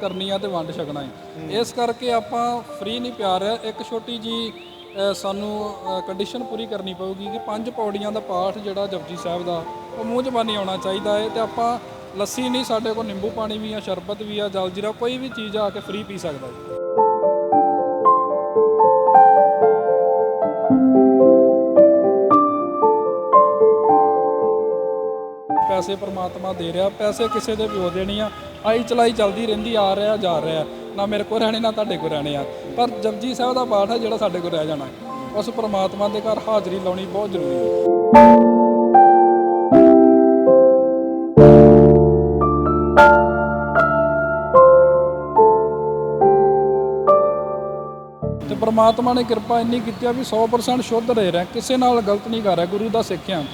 ਕਰਨੀ ਆ ਤੇ ਵੰਡ ਛਕਣਾ ਹੈ ਇਸ ਕਰਕੇ ਆਪਾਂ ਫ੍ਰੀ ਨਹੀਂ ਪਿਆਰ ਹੈ ਇੱਕ ਛੋਟੀ ਜੀ ਸਾਨੂੰ ਕੰਡੀਸ਼ਨ ਪੂਰੀ ਕਰਨੀ ਪਊਗੀ ਕਿ ਪੰਜ ਪੌੜੀਆਂ ਦਾ ਪਾਠ ਜਿਹੜਾ ਜਪਜੀ ਸਾਹਿਬ ਦਾ, ਉਹ ਮੂੰਹ ਜ਼ਬਾਨੀ ਆਉਣਾ ਚਾਹੀਦਾ ਹੈ ਤੇ ਆਪਾਂ ਲੱਸੀ ਨਹੀਂ, ਸਾਡੇ ਕੋਲ ਨਿੰਬੂ ਪਾਣੀ ਵੀ ਆ, ਸ਼ਰਬਤ ਵੀ ਆ, ਜਲਜੀਰਾ, ਕੋਈ ਵੀ ਚੀਜ਼ ਆ ਕੇ ਫ੍ਰੀ ਪੀ ਸਕਦਾ ਹੈ ਪੈਸੇ ਪਰਮਾਤਮਾ ਦੇ ਰਿਹਾ, ਪੈਸੇ ਕਿਸੇ ਦੇ ਵੀ ਹੋ ਦੇਣੀ ਆ। ਆਈ ਚਲਾਈ ਚਲਦੀ ਰਹਿੰਦੀ, ਆ ਰਿਹਾ, ਜਾ ਰਿਹਾ। ਨਾ ਮੇਰੇ ਕੋਲ ਰਹਿਣੇ, ਨਾ ਤੁਹਾਡੇ ਕੋਲ ਰਹਿਣੇ ਆ। ਪਰ ਜਪਜੀ ਸਾਹਿਬ ਦਾ ਪਾਠ ਹੈ ਜਿਹੜਾ ਸਾਡੇ ਕੋਲ ਰਹਿ ਜਾਣਾ। ਉਸ ਪ੍ਰਮਾਤਮਾ ਦੇ ਘਰ ਹਾਜ਼ਰੀ ਲਾਉਣੀ ਬਹੁਤ ਜ਼ਰੂਰੀ ਹੈ। ਤੇ ਪ੍ਰਮਾਤਮਾ ਨੇ ਕਿਰਪਾ ਇੰਨੀ ਕੀਤੀ ਆ ਵੀ 100% ਸ਼ੁੱਧ ਰਹਿ ਰਿਹਾ ਕਿਸੇ ਨਾਲ ਗਲਤ ਨਹੀਂ ਕਰ ਰਿਹਾ, ਗੁਰੂ ਦਾ ਸਿੱਖਿਆ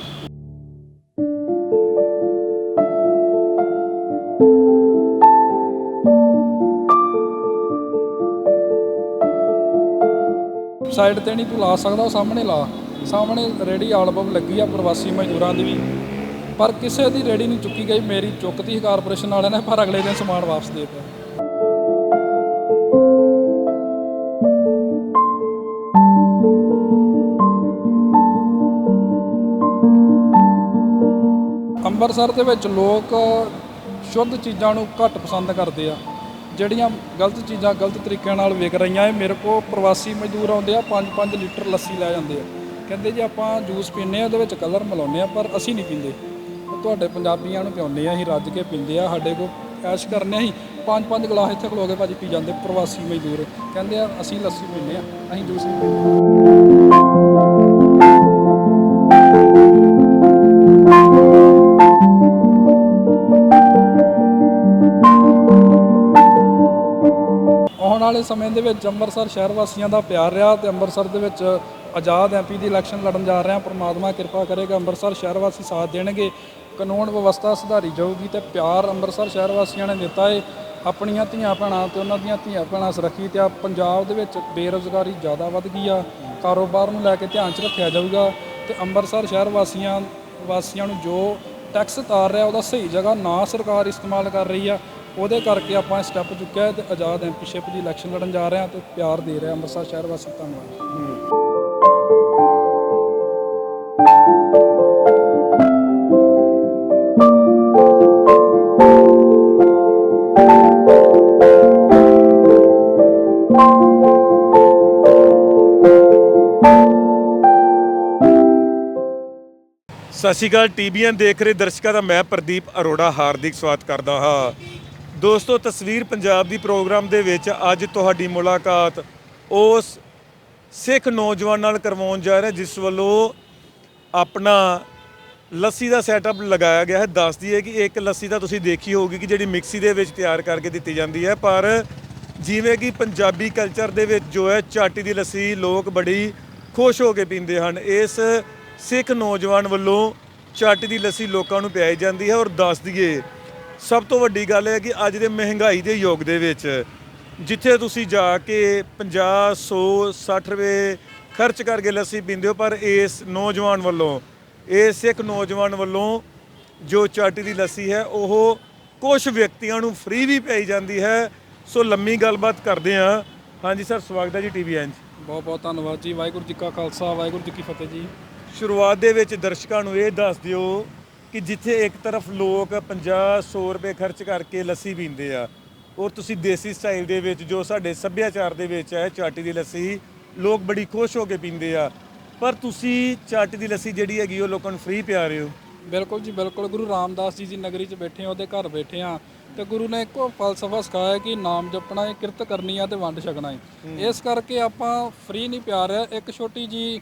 ਸਾਈਡ ਤੇ ਨਹੀਂ ਤੂੰ ਲਾ ਸਕਦਾ, ਉਹ ਸਾਹਮਣੇ ਲਾ। ਸਾਹਮਣੇ ਰੇੜੀ ਆਲਬਮ ਲੱਗੀ ਆ ਪ੍ਰਵਾਸੀ ਮਜ਼ਦੂਰਾਂ ਦੀ ਵੀ। ਪਰ ਕਿਸੇ ਦੀ ਰੇੜੀ ਨਹੀਂ ਚੁੱਕੀ ਗਈ, ਮੇਰੀ ਚੁੱਕਤੀ ਸੀ ਕਾਰਪੋਰੇਸ਼ਨ ਵਾਲਿਆਂ ਨੇ, ਪਰ ਅਗਲੇ ਦਿਨ ਸਮਾਨ ਵਾਪਸ ਦੇ ਦਿੱਤਾ। ਅੰਮ੍ਰਿਤਸਰ ਦੇ ਵਿੱਚ ਲੋਕ ਸ਼ੁੱਧ ਚੀਜ਼ਾਂ ਨੂੰ ਘੱਟ ਪਸੰਦ ਕਰਦੇ ਆ। ਜਿਹੜੀਆਂ ਗਲਤ ਚੀਜ਼ਾਂ ਗਲਤ ਤਰੀਕਿਆਂ ਨਾਲ ਵਿਕ ਰਹੀਆਂ, ਇਹ ਮੇਰੇ ਕੋਲ ਪ੍ਰਵਾਸੀ ਮਜ਼ਦੂਰ ਆਉਂਦੇ ਆ 5-5 ਲੀਟਰ ਲੱਸੀ ਲੈ ਜਾਂਦੇ ਆ। ਕਹਿੰਦੇ ਜੀ ਆਪਾਂ ਜੂਸ ਪੀਂਦੇ ਆ ਉਹਦੇ ਵਿੱਚ ਕਲਰ ਮਿਲਾਉਂਦੇ ਆ ਪਰ ਅਸੀਂ ਨਹੀਂ ਪੀਂਦੇ। ਤੁਹਾਡੇ ਪੰਜਾਬੀਆਂ ਨੂੰ ਪਿਆਉਂਦੇ ਆ ਅਸੀਂ ਰੱਜ ਕੇ ਪੀਂਦੇ ਆ ਸਾਡੇ ਕੋਲ ਐਸ਼ ਕਰਨੇ ਅਸੀਂ ਪੰਜ ਪੰਜ ਗਲਾਸ ਇੱਥੇ ਖਲੋ ਕੇ ਭਾਜੀ ਪੀ ਜਾਂਦੇ ਪ੍ਰਵਾਸੀ ਮਜ਼ਦੂਰ। ਕਹਿੰਦੇ ਆ, ਅਸੀਂ ਲੱਸੀ ਪੀਂਦੇ ਆ ਅਸੀਂ ਜੂਸ ਨਹੀਂ ਪੀਂਦੇ। ਵਾਲੇ ਸਮੇਂ ਦੇ ਵਿੱਚ ਅੰਮ੍ਰਿਤਸਰ ਸ਼ਹਿਰ ਵਾਸੀਆਂ ਦਾ ਪਿਆਰ ਰਿਹਾ ਤੇ ਅੰਮ੍ਰਿਤਸਰ ਦੇ ਵਿੱਚ ਆਜ਼ਾਦ ਐਮਪੀ ਦੀ ਇਲੈਕਸ਼ਨ ਲੜਨ ਜਾ ਰਹੇ ਹਾਂ। ਪ੍ਰਮਾਤਮਾ ਕਿਰਪਾ ਕਰੇਗਾ, ਅੰਮ੍ਰਿਤਸਰ ਸ਼ਹਿਰ ਵਾਸੀ ਸਾਥ ਦੇਣਗੇ। ਕਾਨੂੰਨ ਵਿਵਸਥਾ ਸੁਧਾਰੀ ਜਾਊਗੀ ਤੇ ਪਿਆਰ ਅੰਮ੍ਰਿਤਸਰ ਸ਼ਹਿਰ ਵਾਸੀਆਂ ਨੇ ਦਿੱਤਾ ਹੈ ਆਪਣੀਆਂ ਧੀਆਂ ਭੈਣਾਂ ਤੇ ਉਹਨਾਂ ਦੀਆਂ ਧੀਆਂ ਭੈਣਾਂ ਸੁਰੱਖਿਅਤ ਤੇ ਆ ਪੰਜਾਬ ਦੇ ਵਿੱਚ ਬੇਰੁਜ਼ਗਾਰੀ ਜ਼ਿਆਦਾ ਵੱਧ ਗਈ ਆ। ਕਾਰੋਬਾਰ ਨੂੰ ਲੈ ਕੇ ਧਿਆਨ 'ਚ ਰੱਖਿਆ ਜਾਊਗਾ ਤੇ ਅੰਮ੍ਰਿਤਸਰ ਸ਼ਹਿਰ ਵਾਸੀਆਂ ਵਾਸੀਆਂ ਨੂੰ ਜੋ ਟੈਕਸ ਤਾਰ ਰਿਹਾ ਉਹਦਾ ਸਹੀ ਜਗ੍ਹਾ ਨਾ ਸਰਕਾਰ ਇਸਤੇਮਾਲ ਕਰ ਰਹੀ ਆ। ਉਹਦੇ ਕਰਕੇ ਆਪਾਂ ਸਟੈਪ ਚੁੱਕਿਆ ਤੇ ਆਜ਼ਾਦ ਐਮਪੀਸ਼ਿਪ ਦੀ ਇਲੈਕਸ਼ਨ ਲੜਨ ਜਾ ਰਹੇ ਹਾਂ ਤੇ ਪਿਆਰ ਦੇ ਰਿਹਾ ਅੰਮ੍ਰਿਤਸਰ ਸ਼ਹਿਰ ਵਾਸੀ ਧੰਨਵਾਦ ਸਤਿ ਸ਼੍ਰੀ ਅਕਾਲ ਟੀਬੀਐਨ ਦੇਖ ਰਹੇ ਦਰਸ਼ਕਾਂ ਦਾ ਮੈਂ ਪ੍ਰਦੀਪ ਅਰੋੜਾ, ਹਾਰਦਿਕ ਸਵਾਗਤ ਕਰਦਾ ਹਾਂ। ਦੋਸਤੋ, ਤਸਵੀਰ ਪੰਜਾਬ ਦੀ ਪ੍ਰੋਗਰਾਮ ਦੇ ਵਿੱਚ ਅੱਜ ਤੁਹਾਡੀ ਮੁਲਾਕਾਤ ਉਸ ਸਿੱਖ ਨੌਜਵਾਨ ਨਾਲ ਕਰਵਾਉਣ ਜਾ ਰਿਹਾ, ਜਿਸ ਵੱਲੋਂ ਆਪਣਾ ਲੱਸੀ ਦਾ ਸੈਟਅਪ ਲਗਾਇਆ ਗਿਆ ਹੈ। ਦੱਸਦੀ ਹੈ ਕਿ ਇੱਕ ਲੱਸੀ ਤਾਂ ਤੁਸੀਂ ਦੇਖੀ ਹੋਊਗੀ ਕਿ ਜਿਹੜੀ ਮਿਕਸੀ ਦੇ ਵਿੱਚ ਤਿਆਰ ਕਰਕੇ ਦਿੱਤੀ ਜਾਂਦੀ ਹੈ। ਪਰ ਜਿਵੇਂ ਕਿ ਪੰਜਾਬੀ ਕਲਚਰ ਦੇ ਵਿੱਚ ਜੋ ਹੈ, ਚਾਟੀ ਦੀ ਲੱਸੀ ਲੋਕ ਬੜੀ ਖੁਸ਼ ਹੋ ਕੇ ਪੀਂਦੇ ਹਨ। ਇਸ ਸਿੱਖ ਨੌਜਵਾਨ ਵੱਲੋਂ ਚਾਟੀ ਦੀ ਲੱਸੀ ਲੋਕਾਂ ਨੂੰ ਪਿਆਈ ਜਾਂਦੀ ਹੈ। ਔਰ ਦੱਸ ਦਈਏ ਸਭ ਤੋਂ ਵੱਡੀ ਗੱਲ ਹੈ ਕਿ ਅੱਜ ਦੇ ਮਹਿੰਗਾਈ ਦੇ ਯੁੱਗ ਦੇ ਵਿੱਚ ਜਿੱਥੇ ਤੁਸੀਂ ਜਾ ਕੇ 50 100 60 ਰੁਪਏ ਖਰਚ ਕਰਕੇ ਲੱਸੀ ਪੀਂਦੇ ਹੋ ਪਰ ਇਸ ਨੌਜਵਾਨ ਵੱਲੋਂ ਇਸ ਇੱਕ ਨੌਜਵਾਨ ਵੱਲੋਂ ਜੋ ਚਾਟੀ ਦੀ ਲੱਸੀ ਹੈ ਉਹ ਕੁਝ ਵਿਅਕਤੀਆਂ ਨੂੰ ਫ੍ਰੀ ਵੀ ਪਾਈ ਜਾਂਦੀ ਹੈ। ਸੋ ਲੰਮੀ ਗੱਲਬਾਤ ਕਰਦੇ ਹਾਂ। ਹਾਂਜੀ ਸਰ ਸਵਾਗਤ ਹੈ ਜੀ ਟੀਵੀਐਨ 'ਚ। ਬਹੁਤ ਬਹੁਤ ਧੰਨਵਾਦ ਜੀ। ਵਾਹਿਗੁਰੂ ਜੀ ਕਾ ਖਾਲਸਾ ਵਾਹਿਗੁਰੂ ਜੀ ਕੀ ਫਤਿਹ ਜੀ। ਸ਼ੁਰੂਆਤ ਦੇ ਵਿੱਚ ਦਰਸ਼ਕਾਂ ਨੂੰ ਇਹ ਦੱਸ ਦਿਓ ਕਿ ਜਿੱਥੇ ਇੱਕ ਤਰਫ ਲੋਕ 50 100 ਰੁਪਏ ਖਰਚ ਕਰਕੇ ਲੱਸੀ ਪੀਂਦੇ ਆ ਔਰ ਤੁਸੀਂ ਦੇਸੀ ਸਟਾਈਲ ਦੇ ਵਿੱਚ ਜੋ ਸਾਡੇ ਸੱਭਿਆਚਾਰ ਦੇ ਵਿੱਚ ਹੈ ਚਾਟੀ ਦੀ ਲੱਸੀ ਲੋਕ ਬੜੀ ਖੁਸ਼ ਹੋ ਕੇ ਪੀਂਦੇ ਆ। ਪਰ ਤੁਸੀਂ ਚਾਟੀ ਦੀ ਲੱਸੀ ਜਿਹੜੀ ਹੈਗੀ ਉਹ ਲੋਕਾਂ ਨੂੰ ਫ੍ਰੀ ਪਿਆ ਰਹੇ ਹੋ? ਬਿਲਕੁਲ ਜੀ ਬਿਲਕੁਲ। ਗੁਰੂ ਰਾਮਦਾਸ ਜੀ ਦੀ ਨਗਰੀ 'ਚ ਬੈਠੇ ਆ ਉਹਦੇ ਘਰ ਬੈਠੇ ਆ ਤੇ ਗੁਰੂ ਨੇ ਇੱਕੋ ਫਲਸਫਾ ਸਿਖਾਇਆ ਕਿ ਨਾਮ ਜਪਣਾ ਹੈ ਕਿਰਤ ਕਰਨੀ ਆ ਤੇ ਵੰਡ ਛਕਣਾ ਹੈ। ਇਸ ਕਰਕੇ ਆਪਾਂ ਫ੍ਰੀ ਨਹੀਂ ਪਿਆ ਰਿਹਾ। ਇੱਕ ਛੋਟੀ ਜੀ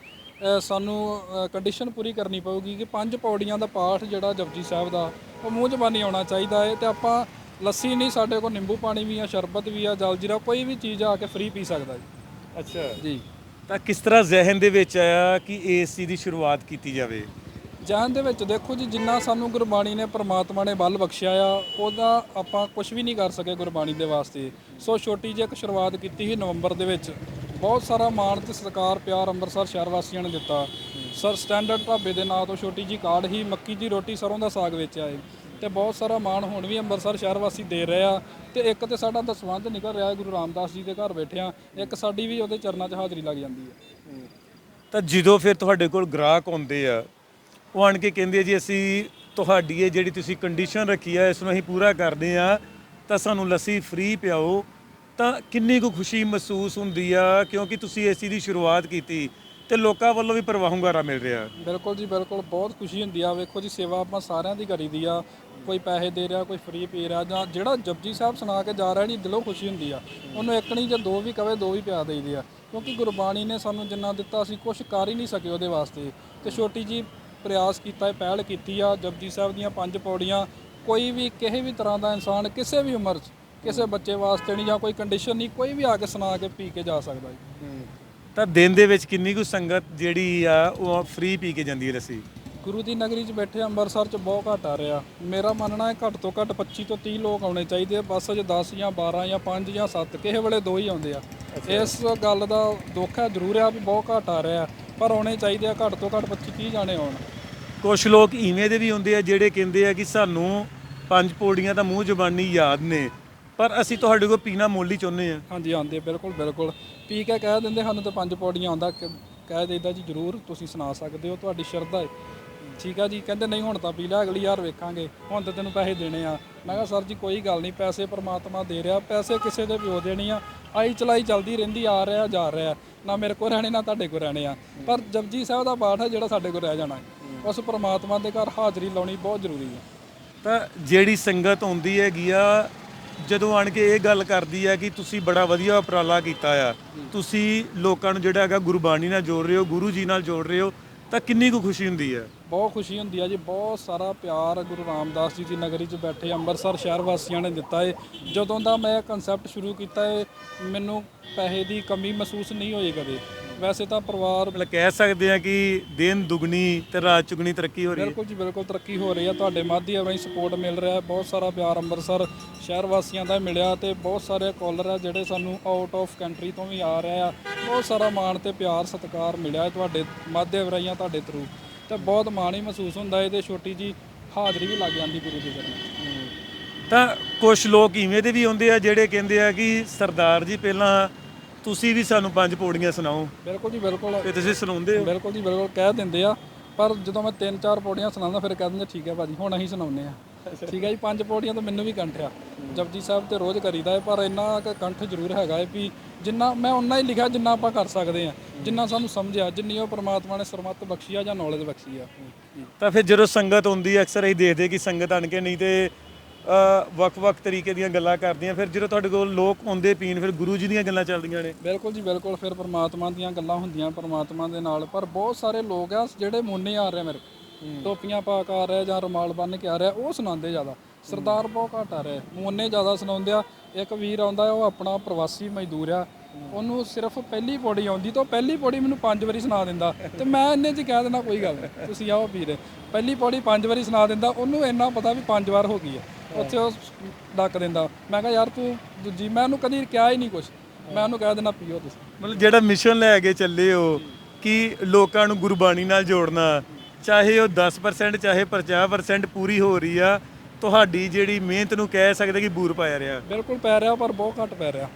ਸਾਨੂੰ ਕੰਡੀਸ਼ਨ ਪੂਰੀ ਕਰਨੀ ਪਊਗੀ ਕਿ ਪੰਜ ਪੌੜੀਆਂ ਦਾ ਪਾਠ ਜਿਹੜਾ ਜਪਜੀ ਸਾਹਿਬ ਦਾ ਉਹ ਮੂੰਹ ਜ਼ਬਾਨੀ ਆਉਣਾ ਚਾਹੀਦਾ ਹੈ ਤੇ ਆਪਾਂ ਲੱਸੀ ਨਹੀਂ ਸਾਡੇ ਕੋਲ ਨਿੰਬੂ ਪਾਣੀ ਵੀ ਆ ਸ਼ਰਬਤ ਵੀ ਆ ਜਲ ਜੀਰਾ ਕੋਈ ਵੀ ਚੀਜ਼ ਆ ਕੇ ਫ੍ਰੀ ਪੀ ਸਕਦਾ ਜੀ। ਅੱਛਾ। ਜੀ। ਤਾਂ ਕਿਸ ਤਰ੍ਹਾਂ ਜ਼ਿਹਨ ਦੇ ਵਿੱਚ ਆਇਆ ਕਿ ਇਸ ਚੀਜ਼ ਦੀ ਸ਼ੁਰੂਆਤ ਕੀਤੀ ਜਾਵੇ? ਜਹਾਨ ਦੇ ਵਿੱਚ ਦੇਖੋ ਜੀ ਜਿੰਨਾ ਸਾਨੂੰ ਗੁਰਬਾਣੀ ਨੇ ਪ੍ਰਮਾਤਮਾ ਨੇ ਬਲ ਬਖਸ਼ਿਆ ਆ ਉਹਦਾ ਆਪਾਂ ਕੁਝ ਵੀ ਨਹੀਂ ਕਰ ਸਕੇ ਗੁਰਬਾਣੀ ਦੇ ਵਾਸਤੇ। ਸੋ ਛੋਟੀ ਜਿਹੀ ਇੱਕ ਸ਼ੁਰੂਆਤ ਕੀਤੀ ਸੀ ਨਵੰਬਰ ਦੇ ਵਿੱਚ। ਬਹੁਤ ਸਾਰਾ ਮਾਣ ਤੇ ਸਤਿਕਾਰ ਪਿਆਰ ਅੰਮ੍ਰਿਤਸਰ ਸ਼ਹਿਰ ਵਾਸੀਆਂ ਨੇ ਦਿੱਤਾ। ਸਰ, ਸਟੈਂਡਰਡ ਢਾਬੇ ਦੇ ਨਾਂ ਤੋਂ ਛੋਟੀ ਜੀ ਕਾਰਡ ਹੀ ਮੱਕੀ ਦੀ ਰੋਟੀ ਸਰੋਂ ਦਾ ਸਾਗ ਵੇਚਿਆ ਏ ਤੇ ਬਹੁਤ ਸਾਰਾ ਮਾਣ ਹੁਣ ਵੀ ਅੰਮ੍ਰਿਤਸਰ ਸ਼ਹਿਰ ਵਾਸੀ ਦੇ ਰਹੇ ਆ। ਤੇ ਇੱਕ ਤੇ ਸਾਡਾ ਦਸਵੰਧ ਨਿਕਲ ਰਿਹਾ ਗੁਰੂ ਰਾਮਦਾਸ ਜੀ ਦੇ ਘਰ ਬੈਠਿਆਂ ਇੱਕ ਸਾਡੀ ਵੀ ਉਹਦੇ ਚਰਨਾਂ 'ਚ ਹਾਜ਼ਰੀ ਲੱਗ ਜਾਂਦੀ ਹੈ। ਤਾਂ ਜਦੋਂ ਫਿਰ ਤੁਹਾਡੇ ਕੋਲ ਗ੍ਰਾਹਕ ਆਉਂਦੇ ਆ, ਉਹ ਆਣ ਕੇ ਕਹਿੰਦੇ ਜੀ, ਅਸੀਂ ਤੁਹਾਡੀ ਇਹ ਜਿਹੜੀ ਤੁਸੀਂ ਕੰਡੀਸ਼ਨ ਰੱਖੀ ਆ, ਇਸ ਨੂੰ ਅਸੀਂ ਪੂਰਾ ਕਰਦੇ ਆ, ਤਾਂ ਸਾਨੂੰ ਲੱਸੀ ਫ੍ਰੀ ਪਿਆਓ। ਤਾਂ ਕਿੰਨੀ ਕੁ ਖੁਸ਼ੀ ਮਹਿਸੂਸ ਹੁੰਦੀ ਆ, ਕਿਉਂਕਿ ਤੁਸੀਂ ਇਸ ਚੀਜ਼ ਦੀ ਸ਼ੁਰੂਆਤ ਕੀਤੀ ਤੇ ਲੋਕਾਂ ਵੱਲੋਂ ਵੀ ਪ੍ਰਵਾਹ ਹੁੰਗਾਰਾ ਮਿਲ ਰਿਹਾ। ਬਿਲਕੁਲ ਜੀ, ਬਿਲਕੁਲ, ਬਹੁਤ ਖੁਸ਼ੀ ਹੁੰਦੀ ਆ। ਵੇਖੋ ਜੀ, ਸੇਵਾ ਆਪਾਂ ਸਾਰਿਆਂ ਦੀ ਕਰੀਦੀ ਆ। ਕੋਈ ਪੈਸੇ ਦੇ ਰਿਹਾ, ਕੋਈ ਫ੍ਰੀ ਪੀ ਰਿਹਾ, ਜਾਂ ਜਿਹੜਾ ਜਪਜੀ ਸਾਹਿਬ ਸੁਣਾ ਕੇ ਜਾ ਰਿਹਾ ਨਹੀਂ ਦਿਲੋਂ ਖੁਸ਼ੀ ਹੁੰਦੀ ਆ। ਉਹਨੂੰ ਇੱਕ ਨਹੀਂ, ਜਾਂ ਦੋ ਵੀ ਕਵੇ ਦੋ ਵੀ ਪਿਆ ਦੇਈਦੇ ਆ। ਕਿਉਂਕਿ ਗੁਰਬਾਣੀ ਨੇ ਸਾਨੂੰ ਜਿੰਨਾ ਦਿੱਤਾ, ਅਸੀਂ ਕੁਝ ਕਰ ਹੀ ਨਹੀਂ ਸਕੇ ਉਹਦੇ ਵਾਸਤੇ। ਤੇ ਛੋਟੀ ਜੀ ਪ੍ਰਯਾਸ ਕੀਤਾ ਹੈ ਪਹਿਲ ਕੀਤੀ ਆ, ਜਪਜੀ ਸਾਹਿਬ ਦੀਆਂ ਪੰਜ ਪੌੜੀਆਂ, ਕੋਈ ਵੀ, ਕਿਸੇ ਵੀ ਤਰ੍ਹਾਂ ਦਾ ਇਨਸਾਨ, ਕਿਸੇ ਵੀ ਉਮਰ 'ਚ ਕਿਸੇ ਬੱਚੇ ਵਾਸਤੇ ਨਹੀਂ ਜਾਂ ਕੋਈ ਕੰਡੀਸ਼ਨ ਨਹੀਂ ਕੋਈ ਵੀ ਆ ਕੇ ਸੁਣਾ ਕੇ ਪੀ ਕੇ ਜਾ ਸਕਦਾ ਜੀ। ਤਾਂ ਦਿਨ ਦੇ ਵਿੱਚ ਕਿੰਨੀ ਕੁ ਸੰਗਤ ਜਿਹੜੀ ਆ ਉਹ ਫ੍ਰੀ ਪੀ ਕੇ ਜਾਂਦੀ ਹੈ ਲੱਸੀ? ਗੁਰੂ ਦੀ ਨਗਰੀ 'ਚ ਬੈਠੇ ਅੰਮ੍ਰਿਤਸਰ 'ਚ ਬਹੁਤ ਘੱਟ ਆ ਰਿਹਾ। ਮੇਰਾ ਮੰਨਣਾ ਹੈ ਘੱਟ ਤੋਂ ਘੱਟ 25 ਤੋਂ 30 ਲੋਕ ਆਉਣੇ ਚਾਹੀਦੇ ਆ ਬੱਸ 'ਚ 10 ਜਾਂ 12 ਜਾਂ 5 ਜਾਂ 7 ਕਿਸੇ ਵੇਲੇ ਦੋ ਹੀ ਆਉਂਦੇ ਆ। ਇਸ ਗੱਲ ਦਾ ਦੁੱਖ ਹੈ ਜ਼ਰੂਰ ਆ ਵੀ ਬਹੁਤ ਘੱਟ ਆ ਰਿਹਾ ਪਰ ਆਉਣੇ ਚਾਹੀਦੇ ਆ ਘੱਟ ਤੋਂ ਘੱਟ 25 30 ਜਾਣੇ ਆਉਣ। ਕੁਝ ਲੋਕ ਇਵੇਂ ਦੇ ਵੀ ਹੁੰਦੇ ਆ ਜਿਹੜੇ ਕਹਿੰਦੇ ਆ ਕਿ ਸਾਨੂੰ ਪੰਜ ਪੌੜੀਆਂ ਤਾਂ ਮੂੰਹ ਜ਼ਬਾਨੀ ਯਾਦ ਨੇ। ਪਰ ਅਸੀਂ ਤੁਹਾਡੇ ਕੋਲ ਪੀਣਾ ਮੁੱਲ ਹੀ ਚਾਹੁੰਦੇ ਆ ਹਾਂਜੀ ਆਉਂਦੇ ਬਿਲਕੁਲ ਬਿਲਕੁਲ। ਪੀ ਕੇ ਕਹਿ ਦਿੰਦੇ ਸਾਨੂੰ ਤਾਂ ਪੰਜ ਪੌੜੀਆਂ ਆਉਂਦਾ। ਕ- ਕਹਿ ਦੇਈਦਾ ਜੀ ਜ਼ਰੂਰ ਤੁਸੀਂ ਸੁਣਾ ਸਕਦੇ ਹੋ ਤੁਹਾਡੀ ਸ਼ਰਧਾ ਹੈ ਠੀਕ ਆ ਜੀ ਕਹਿੰਦੇ ਨਹੀਂ ਹੁਣ ਤਾਂ ਪੀ ਲਿਆ ਅਗਲੀ ਵਾਰ ਵੇਖਾਂਗੇ। ਹੁਣ ਤਾਂ ਤੈਨੂੰ ਪੈਸੇ ਦੇਣੇ ਆ। ਮੈਂ ਕਿਹਾ ਸਰ ਜੀ ਕੋਈ ਗੱਲ ਨਹੀਂ ਪੈਸੇ ਪ੍ਰਮਾਤਮਾ ਦੇ ਰਿਹਾ। ਪੈਸੇ ਕਿਸੇ ਦੇ ਵੀ ਹੋ ਦੇਣੀ ਆ। ਆਈ ਚਲਾਈ ਚੱਲਦੀ ਰਹਿੰਦੀ ਆ ਰਿਹਾ ਜਾ ਰਿਹਾ। ਨਾ ਮੇਰੇ ਕੋਲ ਰਹਿਣੇ ਨਾ ਤੁਹਾਡੇ ਕੋਲ ਰਹਿਣੇ ਆ। ਪਰ ਜਪਜੀ ਸਾਹਿਬ ਦਾ ਪਾਠ ਹੈ ਜਿਹੜਾ ਸਾਡੇ ਕੋਲ ਰਹਿ ਜਾਣਾ ਹੈ ਉਸ ਪ੍ਰਮਾਤਮਾ ਦੇ ਘਰ ਹਾਜ਼ਰੀ ਲਾਉਣੀ ਬਹੁਤ ਜ਼ਰੂਰੀ ਹੈ ਤਾਂ ਜਿਹੜੀ ਸੰਗਤ ਆਉਂਦੀ ਹੈਗੀ ਆ ਜਦੋਂ ਆਣ ਕੇ ਇਹ ਗੱਲ ਕਰਦੀ ਹੈ ਕਿ ਤੁਸੀਂ ਬੜਾ ਵਧੀਆ ਉਪਰਾਲਾ ਕੀਤਾ ਆ, ਤੁਸੀਂ ਲੋਕਾਂ ਨੂੰ ਜਿਹੜਾ ਹੈਗਾ ਗੁਰਬਾਣੀ ਨਾਲ ਜੋੜ ਰਹੇ ਹੋ, ਗੁਰੂ ਜੀ ਨਾਲ ਜੋੜ ਰਹੇ ਹੋ, ਤਾਂ ਕਿੰਨੀ ਕੁ ਖੁਸ਼ੀ ਹੁੰਦੀ ਹੈ ਬਹੁਤ ਖੁਸ਼ੀ ਹੁੰਦੀ ਆ ਜੀ, ਬਹੁਤ ਸਾਰਾ ਪਿਆਰ ਗੁਰੂ ਰਾਮਦਾਸ ਜੀ ਦੀ ਨਗਰੀ 'ਚ ਬੈਠੇ ਅੰਮ੍ਰਿਤਸਰ ਸ਼ਹਿਰ ਵਾਸੀਆਂ ਨੇ ਦਿੱਤਾ ਏ। ਜਦੋਂ ਦਾ ਮੈਂ ਕਨਸੈਪਟ ਸ਼ੁਰੂ ਕੀਤਾ ਏ, ਮੈਨੂੰ ਪੈਸੇ ਦੀ ਕਮੀ ਮਹਿਸੂਸ ਨਹੀਂ ਹੋਈ ਕਦੇ। ਵੈਸੇ ਤਾਂ ਪਰਿਵਾਰ ਮਤਲਬ ਕਹਿ ਸਕਦੇ ਆ ਕਿ ਦਿਨ ਦੁਗਣੀ ਤੇ ਰਾਤ ਚੁਗਣੀ ਤਰੱਕੀ ਹੋ ਰਹੀ ਹੈ। ਬਿਲਕੁਲ ਜੀ ਬਿਲਕੁਲ ਤਰੱਕੀ ਹੋ ਰਹੀ ਆ ਤੁਹਾਡੇ ਮਾਧਿਅਮ ਰਾਹੀਂ ਸਪੋਰਟ ਮਿਲ ਰਿਹਾ ਹੈ। ਬਹੁਤ ਸਾਰਾ ਪਿਆਰ ਅੰਮ੍ਰਿਤਸਰ ਸ਼ਹਿਰ ਵਾਸੀਆਂ ਦਾ ਮਿਲਿਆ ਤੇ ਬਹੁਤ ਸਾਰੇ ਕਾਲਰ ਆ ਜਿਹੜੇ ਸਾਨੂੰ ਆਊਟ ਆਫ ਕੰਟਰੀ ਤੋਂ ਵੀ ਆ ਰਹੇ ਆ। ਬਹੁਤ ਸਾਰਾ ਮਾਣ ਤੇ ਪਿਆਰ ਸਤਿਕਾਰ ਮਿਲਿਆ ਹੈ ਤੁਹਾਡੇ ਮਾਧਿਅਮ ਰਾਹੀਂ ਤੁਹਾਡੇ ਥਰੂ ਤੇ ਬਹੁਤ ਮਾਣ ਹੀ ਮਹਿਸੂਸ ਹੁੰਦਾ ਹੈ। ਤੇ ਛੋਟੀ ਜੀ ਹਾਜ਼ਰੀ ਵੀ ਲੱਗ ਜਾਂਦੀ ਗੁਰੂ ਦੇ ਚਰਨਾਂ ਤਾਂ ਕੁਝ ਲੋਕ ਇਵੇਂ ਦੇ ਵੀ ਹੁੰਦੇ ਆ ਜਿਹੜੇ ਕਹਿੰਦੇ ਆ ਕਿ ਸਰਦਾਰ ਜੀ ਪਹਿਲਾਂ ਤੁਸੀਂ ਵੀ ਸਾਨੂੰ ਪੰਜ ਪੌੜੀਆਂ ਸੁਣਾਓ। ਬਿਲਕੁਲ ਜੀ ਬਿਲਕੁਲ। ਤੇ ਤੁਸੀਂ ਸੁਣਾਉਂਦੇ ਹੋ? ਬਿਲਕੁਲ ਜੀ ਬਿਲਕੁਲ ਕਹਿ ਦਿੰਦੇ ਆ। ਪਰ ਜਦੋਂ ਮੈਂ ਤਿੰਨ ਚਾਰ ਪੌੜੀਆਂ ਸੁਣਾਉਂਦਾ ਫਿਰ ਕਹਿ ਦਿੰਦੇ ਠੀਕ ਹੈ ਭਾਜੀ ਹੁਣ ਅਸੀਂ ਸੁਣਾਉਂਦੇ ਆ ਠੀਕ ਹੈ ਜੀ ਪੰਜ ਪੌੜੀਆਂ ਤਾਂ ਮੈਨੂੰ ਵੀ ਕੰਠ ਆ। ਜਪਜੀ ਸਾਹਿਬ ਤੇ ਰੋਜ਼ ਕਰੀਦਾ ਹੈ ਪਰ ਇੰਨਾ ਕੰਠ ਜ਼ਰੂਰ ਹੈਗਾ ਹੈ ਵੀ ਜਿੰਨਾ ਮੈਂ ਉਨਾ ਹੀ ਲਿਖਿਆ ਜਿੰਨਾ ਆਪਾਂ ਕਰ ਸਕਦੇ ਆ ਜਿੰਨਾ ਸਾਨੂੰ ਸਮਝਿਆ ਜਿੰਨੀ ਉਹ ਪ੍ਰਮਾਤਮਾ ਨੇ ਸਰਮਤ ਬਖਸ਼ੀ ਆ ਜਾਂ ਨੌਲੇਜ ਬਖਸ਼ੀ ਆ। ਤਾਂ ਫਿਰ ਜਦੋਂ ਸੰਗਤ ਹੁੰਦੀ ਹੈ ਅਕਸਰ ਅਸੀਂ ਦੇਖਦੇ ਕਿ ਸੰਗਤ ਆਣ ਕੇ ਨਹੀਂ ਤੇ ਵੱਖ-ਵੱਖ ਤਰੀਕੇ ਦੀਆਂ ਗੱਲਾਂ ਕਰਦੀਆਂ ਫਿਰ ਜਦੋਂ ਤੁਹਾਡੇ ਕੋਲ ਲੋਕ ਆਉਂਦੇ ਪੀਣ ਫਿਰ ਗੁਰੂ ਜੀ ਦੀਆਂ ਗੱਲਾਂ ਚੱਲਦੀਆਂ ਨੇ। ਬਿਲਕੁਲ ਜੀ ਬਿਲਕੁਲ ਫਿਰ ਪ੍ਰਮਾਤਮਾ ਦੀਆਂ ਗੱਲਾਂ ਹੁੰਦੀਆਂ ਪ੍ਰਮਾਤਮਾ ਦੇ ਨਾਲ। ਪਰ ਬਹੁਤ ਸਾਰੇ ਲੋਕ ਆ ਜਿਹੜੇ ਮੋਨੇ ਆ ਰਹੇ ਮੇਰੇ। ਟੋਪੀਆਂ ਪਾ ਕੇ ਆ ਰਹੇ ਜਾਂ ਰੁਮਾਲ ਬੰਨ ਕੇ ਆ ਰਿਹਾ ਉਹ ਸੁਣਾਉਂਦੇ ਜ਼ਿਆਦਾ। ਸਰਦਾਰ ਬਹੁਤ ਘੱਟ ਆ ਰਹੇ। ਮੋਨੇ ਜ਼ਿਆਦਾ ਸੁਣਾਉਂਦੇ ਆ। ਇੱਕ ਵੀਰ ਆਉਂਦਾ ਉਹ ਆਪਣਾ ਪ੍ਰਵਾਸੀ ਮਜ਼ਦੂਰ ਆ। ਉਹਨੂੰ ਸਿਰਫ ਪਹਿਲੀ ਪੌੜੀ ਆਉਂਦੀ ਤਾਂ ਪਹਿਲੀ ਪੌੜੀ ਮੈਨੂੰ ਪੰਜ ਵਾਰੀ ਸੁਣਾ ਦਿੰਦਾ। ਤੇ ਮੈਂ ਇੰਨੇ 'ਚ ਕਹਿ ਦਿੰਦਾ ਕੋਈ ਗੱਲ ਤੁਸੀਂ ਆਓ ਵੀਰ। ਪਹਿਲੀ ਪੌੜੀ ਪੰਜ ਵਾਰੀ ਸੁਣਾ ਦਿੰਦਾ ਉਹਨੂੰ ਇੰਨਾ ਪਤਾ ਵੀ ਪੰਜ ਵਾਰ ਹੋ ਗਈ ਆ। ਉੱਥੇ ਉਹ ਡੱਕ ਦਿੰਦਾ। ਮੈਂ ਕਿਹਾ ਯਾਰ ਤੂੰ ਦੂਜੀ ਮੈਂ ਉਹਨੂੰ ਕਦੀ ਕਿਹਾ ਹੀ ਨਹੀਂ ਕੁਝ ਮੈਂ ਉਹਨੂੰ ਕਹਿ ਦੇਣਾ ਪੀਓ ਤੁਸੀਂ। ਮਤਲਬ ਜਿਹੜਾ ਮਿਸ਼ਨ ਲੈ ਕੇ ਚੱਲੇ ਹੋ ਕਿ ਲੋਕਾਂ ਨੂੰ ਗੁਰਬਾਣੀ ਨਾਲ ਜੋੜਨਾ ਚਾਹੇ ਉਹ 10% ਚਾਹੇ 50% ਪੂਰੀ ਹੋ ਰਹੀ ਆ ਤੁਹਾਡੀ ਜਿਹੜੀ ਮਿਹਨਤ ਨੂੰ ਕਹਿ ਸਕਦੇ ਕਿ ਬੂਰ ਪਾਇਆ ਰਿਹਾ। ਬਿਲਕੁਲ ਪੈ ਰਿਹਾ ਪਰ ਬਹੁਤ ਘੱਟ ਪੈ ਰਿਹਾ।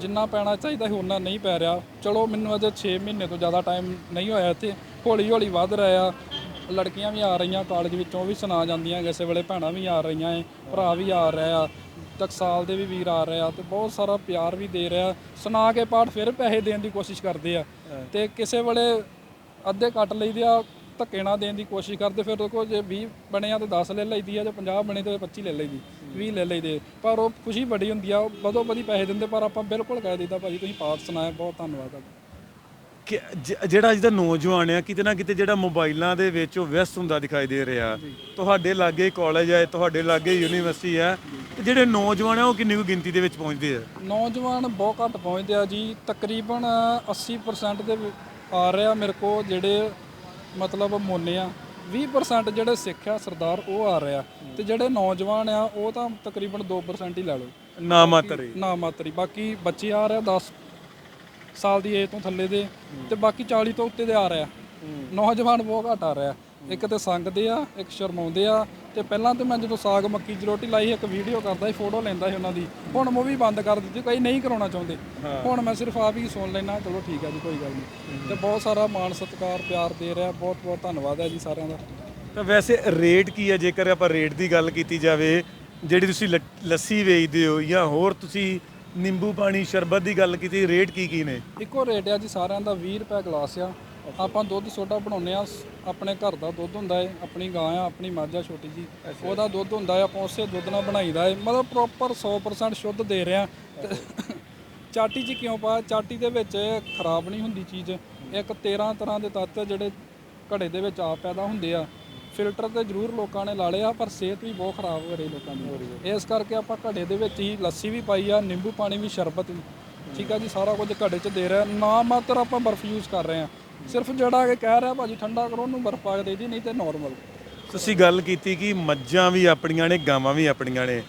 ਜਿੰਨਾ ਪੈਣਾ ਚਾਹੀਦਾ ਸੀ ਉਹਨਾਂ ਨਹੀਂ ਪੈ ਰਿਹਾ। ਚਲੋ ਮੈਨੂੰ ਅਜੇ 6 ਮਹੀਨੇ ਤੋਂ ਜ਼ਿਆਦਾ ਟਾਈਮ ਨਹੀਂ ਹੋਇਆ ਇੱਥੇ। ਹੌਲੀ ਹੌਲੀ ਵੱਧ ਰਿਹਾ ਲੜਕੀਆਂ ਵੀ ਆ ਰਹੀਆਂ ਕਾਲਜ ਵਿੱਚੋਂ ਉਹ ਵੀ ਸੁਣਾ ਜਾਂਦੀਆਂ ਕਿਸੇ ਵੇਲੇ ਭੈਣਾਂ ਵੀ ਆ ਰਹੀਆਂ ਏ ਭਰਾ ਵੀ ਆ ਰਿਹਾ ਟਕਸਾਲ ਦੇ ਵੀ ਵੀਰ ਆ ਰਹੇ ਆ ਤੇ ਬਹੁਤ ਸਾਰਾ ਪਿਆਰ ਵੀ ਦੇ ਰਿਹਾ। ਸੁਣਾ ਕੇ ਪਾਠ ਫਿਰ ਪੈਸੇ ਦੇਣ ਦੀ ਕੋਸ਼ਿਸ਼ ਕਰਦੇ ਆ। ਤੇ ਕਿਸੇ ਵੇਲੇ ਅੱਧੇ ਕੱਟ ਲਈਦੇ ਆ ਧੱਕੇ ਨਾਲ ਦੇਣ ਦੀ ਕੋਸ਼ਿਸ਼ ਕਰਦੇ ਫਿਰ ਦੇਖੋ ਜੇ 20 ਬਣੇ ਆ ਤੇ 10 ਲੈ ਲਈਦੀ ਆ ਜੇ 50 ਬਣੇ ਤੇ 25 ਲੈ ਲਈਦੀ 20 ਲੈ ਲਈਦੇ। ਪਰ ਉਹ ਖੁਸ਼ੀ ਬੜੀ ਹੁੰਦੀ ਆ ਉਹ ਬਦੋ ਬਦੀ ਪੈਸੇ ਦਿੰਦੇ ਪਰ ਆਪਾਂ ਬਿਲਕੁਲ ਕਹਿ ਦਿੱਤਾ ਭਾਜੀ ਤੁਸੀਂ ਪਾਠ ਸੁਣਾਇਆ ਬਹੁਤ ਧੰਨਵਾਦ ਤੁਹਾਡਾ ਕਿ ਜ- ਜਿਹੜਾ ਅੱਜ ਦਾ ਨੌਜਵਾਨ ਆ ਕਿਤੇ ਨਾ ਕਿਤੇ ਜਿਹੜਾ ਮੋਬਾਈਲਾਂ ਦੇ ਵਿੱਚ ਉਹ ਵਿਅਸਤ ਹੁੰਦਾ ਦਿਖਾਈ ਦੇ ਰਿਹਾ। ਤੁਹਾਡੇ ਲਾਗੇ ਕਾਲਜ ਹੈ ਤੁਹਾਡੇ ਲਾਗੇ ਯੂਨੀਵਰਸਿਟੀ ਹੈ ਤੇ ਜਿਹੜੇ ਨੌਜਵਾਨ ਆ ਉਹ ਕਿੰਨੀ ਕੁ ਗਿਣਤੀ ਦੇ ਵਿੱਚ ਪਹੁੰਚਦੇ ਆ? ਨੌਜਵਾਨ ਬਹੁਤ ਘੱਟ ਪਹੁੰਚਦੇ ਆ ਜੀ। ਤਕਰੀਬਨ 80% ਦੇ ਵੀ ਆ ਰਿਹਾ ਮੇਰੇ ਕੋ ਜਿਹੜੇ ਮਤਲਬ ਮੋਨੇ ਆ। 20% ਜਿਹੜੇ ਸਿੱਖ ਆ ਸਰਦਾਰ ਉਹ ਆ ਰਿਹਾ। ਤੇ ਜਿਹੜੇ ਨੌਜਵਾਨ ਆ ਉਹ ਤਾਂ ਤਕਰੀਬਨ 2% ਹੀ ਲੈ ਲਓ। ਨਾ ਮਾਤਰ ਹੀ। ਨਾ ਮਾਤਰੀ ਬਾਕੀ ਬੱਚੇ ਆ ਰਹੇ 10 ਸਾਲ ਦੀ ਏਜ ਤੋਂ ਥੱਲੇ ਦੇ ਤੇ ਬਾਕੀ 40 ਤੋਂ ਉੱਤੇ ਦੇ ਆ ਰਹੇ। ਨੌਜਵਾਨ ਬਹੁਤ ਘੱਟ ਆ ਰਿਹਾ। ਇੱਕ ਤੇ ਸੰਗਦੇ ਆ ਇੱਕ ਸ਼ਰਮਾਉਂਦੇ ਆ ਤੇ ਪਹਿਲਾਂ ਤੇ ਮੈਂ ਜਦੋਂ ਸਾਗ ਮੱਕੀ ਦੀ ਰੋਟੀ ਲਾਈ ਇੱਕ ਵੀਡੀਓ ਕਰਦਾ ਸੀ ਫੋਟੋ ਲੈਂਦਾ ਸੀ ਉਹਨਾਂ ਦੀ। ਹੁਣ ਮੂਵੀ ਬੰਦ ਕਰ ਦਿੱਤੀ ਕਈ ਨਹੀਂ ਕਰਾਉਣਾ ਚਾਹੁੰਦੇ। ਹੁਣ ਮੈਂ ਸਿਰਫ ਆਪ ਹੀ ਸੁਣ ਲੈਣਾ ਚਲੋ ਠੀਕ ਆ ਜੀ ਕੋਈ ਗੱਲ ਨਹੀਂ। ਤੇ ਬਹੁਤ ਸਾਰਾ ਮਾਣ ਸਤਿਕਾਰ ਪਿਆਰ ਦੇ ਰਿਹਾ ਬਹੁਤ ਬਹੁਤ ਧੰਨਵਾਦ ਹੈ ਜੀ ਸਾਰਿਆਂ ਦਾ। ਤਾਂ ਵੈਸੇ ਰੇਟ ਕੀ ਹੈ? ਜੇਕਰ ਆਪਾਂ ਰੇਟ ਦੀ ਗੱਲ ਕੀਤੀ ਜਾਵੇ ਜਿਹੜੀ ਤੁਸੀਂ ਲੱਸੀ ਵੇਚਦੇ ਹੋ ਜਾਂ ਹੋਰ ਤੁਸੀਂ ਨਿੰਬੂ ਪਾਣੀ ਸ਼ਰਬਤ ਦੀ ਗੱਲ ਕੀਤੀ, ਰੇਟ ਕੀ ਕੀ ਨੇ? ਇੱਕੋ ਰੇਟ ਆ ਜੀ, ਸਾਰਿਆਂ ਦਾ 20 ਰੁਪਏ ਗਲਾਸ ਆ। ਆਪਾਂ ਦੁੱਧ ਸੋਡਾ ਬਣਾਉਂਦੇ ਆ, ਆਪਣੇ ਘਰ ਦਾ ਦੁੱਧ ਹੁੰਦਾ ਏ, ਆਪਣੀ ਗਾਂ ਆ, ਆਪਣੀ ਮੱਝ ਆ ਛੋਟੀ ਜੀ, ਉਹਦਾ ਦੁੱਧ ਹੁੰਦਾ ਆ ਆਪਾਂ ਉਸੇ ਦੁੱਧ ਨਾਲ ਬਣਾਈਦਾ ਏ। ਮਤਲਬ ਪ੍ਰੋਪਰ 100% ਸ਼ੁੱਧ ਦੇ ਰਿਹਾ ਆ। ਚਾਟੀ 'ਚ ਕਿਉਂ ਪਾ? ਚਾਟੀ ਦੇ ਵਿੱਚ ਖਰਾਬ ਨਹੀਂ ਹੁੰਦੀ ਚੀਜ਼। ਇੱਕ 13 ਤਰ੍ਹਾਂ ਦੇ ਤੱਤ ਜਿਹੜੇ ਘੜੇ ਦੇ ਵਿੱਚ ਆਪ ਪੈਦਾ ਹੁੰਦੇ ਆ। ਫਿਲਟਰ ਤੇ ਜ਼ਰੂਰ ਲੋਕਾਂ ਨੇ ਲਾ ਲਿਆ ਪਰ ਸਿਹਤ ਵੀ ਬਹੁਤ ਖਰਾਬ ਹੋ ਰਹੀ ਲੋਕਾਂ ਦੀ। ਇਸ ਕਰਕੇ ਆਪਾਂ ਘੜੇ ਦੇ ਵਿੱਚ ਹੀ ਲੱਸੀ ਵੀ ਪਾਈ ਆ ਨਿੰਬੂ ਪਾਣੀ ਵੀ ਸ਼ਰਬਤ ਵੀ। ਠੀਕ ਆ ਜੀ ਸਾਰਾ ਕੁਝ ਘੜੇ 'ਚ ਦੇ ਰਿਹਾ। ਨਾ ਮਾਤਰ ਆਪਾਂ ਬਰਫ ਯੂਜ਼ ਕਰ ਰਹੇ ਆ ਸਿਰਫ ਜਿਹੜਾ ਕਿ ਕਹਿ ਰਿਹਾ ਭਾਜੀ ਠੰਡਾ ਕਰੋ ਉਹਨੂੰ ਬਰਫ ਪਾ ਕੇ ਦੇ ਦੀ ਨਹੀਂ ਤੇ ਨਾਰਮਲ ਤੁਸੀਂ ਗੱਲ ਕੀਤੀ ਕਿ ਮੱਝਾਂ ਵੀ ਆਪਣੀਆਂ ਨੇ ਗਾਵਾਂ ਵੀ ਆਪਣੀਆਂ ਨੇ।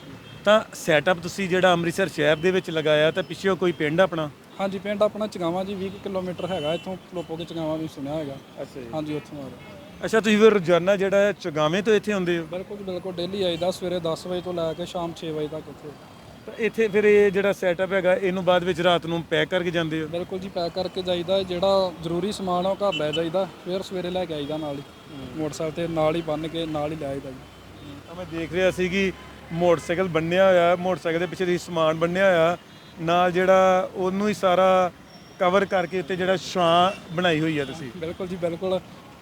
ਤਾਂ ਸੈਟਅਪ ਤੁਸੀਂ ਜਿਹੜਾ ਅੰਮ੍ਰਿਤਸਰ ਸ਼ਹਿਰ ਦੇ ਵਿੱਚ ਲਗਾਇਆ ਤਾਂ ਪਿੱਛੇ ਕੋਈ ਪਿੰਡ ਆਪਣਾ? ਹਾਂਜੀ ਪਿੰਡ ਆਪਣਾ ਚਗਾਵਾਂ ਜੀ 20 ਕਿਲੋਮੀਟਰ ਹੈਗਾ ਇੱਥੋਂ ਲੋਪੋ ਕੇ ਚਗਾਵਾਂ ਵੀ ਸੁਣਿਆ ਹੈਗਾ ਅੱਛਾ ਜੀ। ਹਾਂਜੀ ਉੱਥੋਂ ਆ ਰਿਹਾ। ਅੱਛਾ ਤੁਸੀਂ ਫਿਰ ਰੋਜ਼ਾਨਾ ਜਿਹੜਾ ਹੈ ਚੁਗਾਵੇਂ ਤੋਂ ਇੱਥੇ ਆਉਂਦੇ ਹੋ? ਬਿਲਕੁਲ ਜੀ, ਬਿਲਕੁਲ। ਡੇਲੀ ਆਈਦਾ ਸਵੇਰੇ 10 ਵਜੇ ਤੋਂ ਲੈ ਕੇ ਸ਼ਾਮ 6 ਵਜੇ ਤੱਕ ਇੱਥੇ। ਤਾਂ ਇੱਥੇ ਫਿਰ ਇਹ ਜਿਹੜਾ ਸੈਟਅਪ ਹੈਗਾ ਇਹਨੂੰ ਬਾਅਦ ਵਿੱਚ ਰਾਤ ਨੂੰ ਪੈਕ ਕਰਕੇ ਜਾਂਦੇ ਹੋ? ਬਿਲਕੁਲ ਜੀ ਪੈਕ ਕਰਕੇ ਜਾਈਦਾ। ਜਿਹੜਾ ਜ਼ਰੂਰੀ ਸਮਾਨ ਆ ਉਹ ਘਰ ਲੈ ਜਾਈਦਾ। ਫਿਰ ਸਵੇਰੇ ਲੈ ਕੇ ਆਈਦਾ ਨਾਲ ਹੀ। ਮੋਟਰਸਾਈਕਲ ਤੇ ਨਾਲ ਹੀ ਬੰਨ ਕੇ ਨਾਲ ਹੀ ਲੈ ਆਈਦਾ ਜੀ। ਤਾਂ ਮੈਂ ਦੇਖ ਰਿਹਾ ਸੀ ਕਿ ਮੋਟਰਸਾਈਕਲ ਬੰਨਿਆ ਹੋਇਆ ਮੋਟਰਸਾਈਕਲ ਦੇ ਪਿੱਛੇ ਦੀ ਸਮਾਨ ਬੰਨਿਆ ਹੋਇਆ। ਨਾਲ ਜਿਹੜਾ ਉਹਨੂੰ ਹੀ ਸਾਰਾ ਕਵਰ ਕਰਕੇ ਉੱਤੇ ਜਿਹੜਾ ਛਾਂ ਬਣਾਈ ਹੋਈ ਆ ਤੁਸੀਂ। ਬਿਲਕੁਲ ਜੀ ਬਿਲਕੁਲ।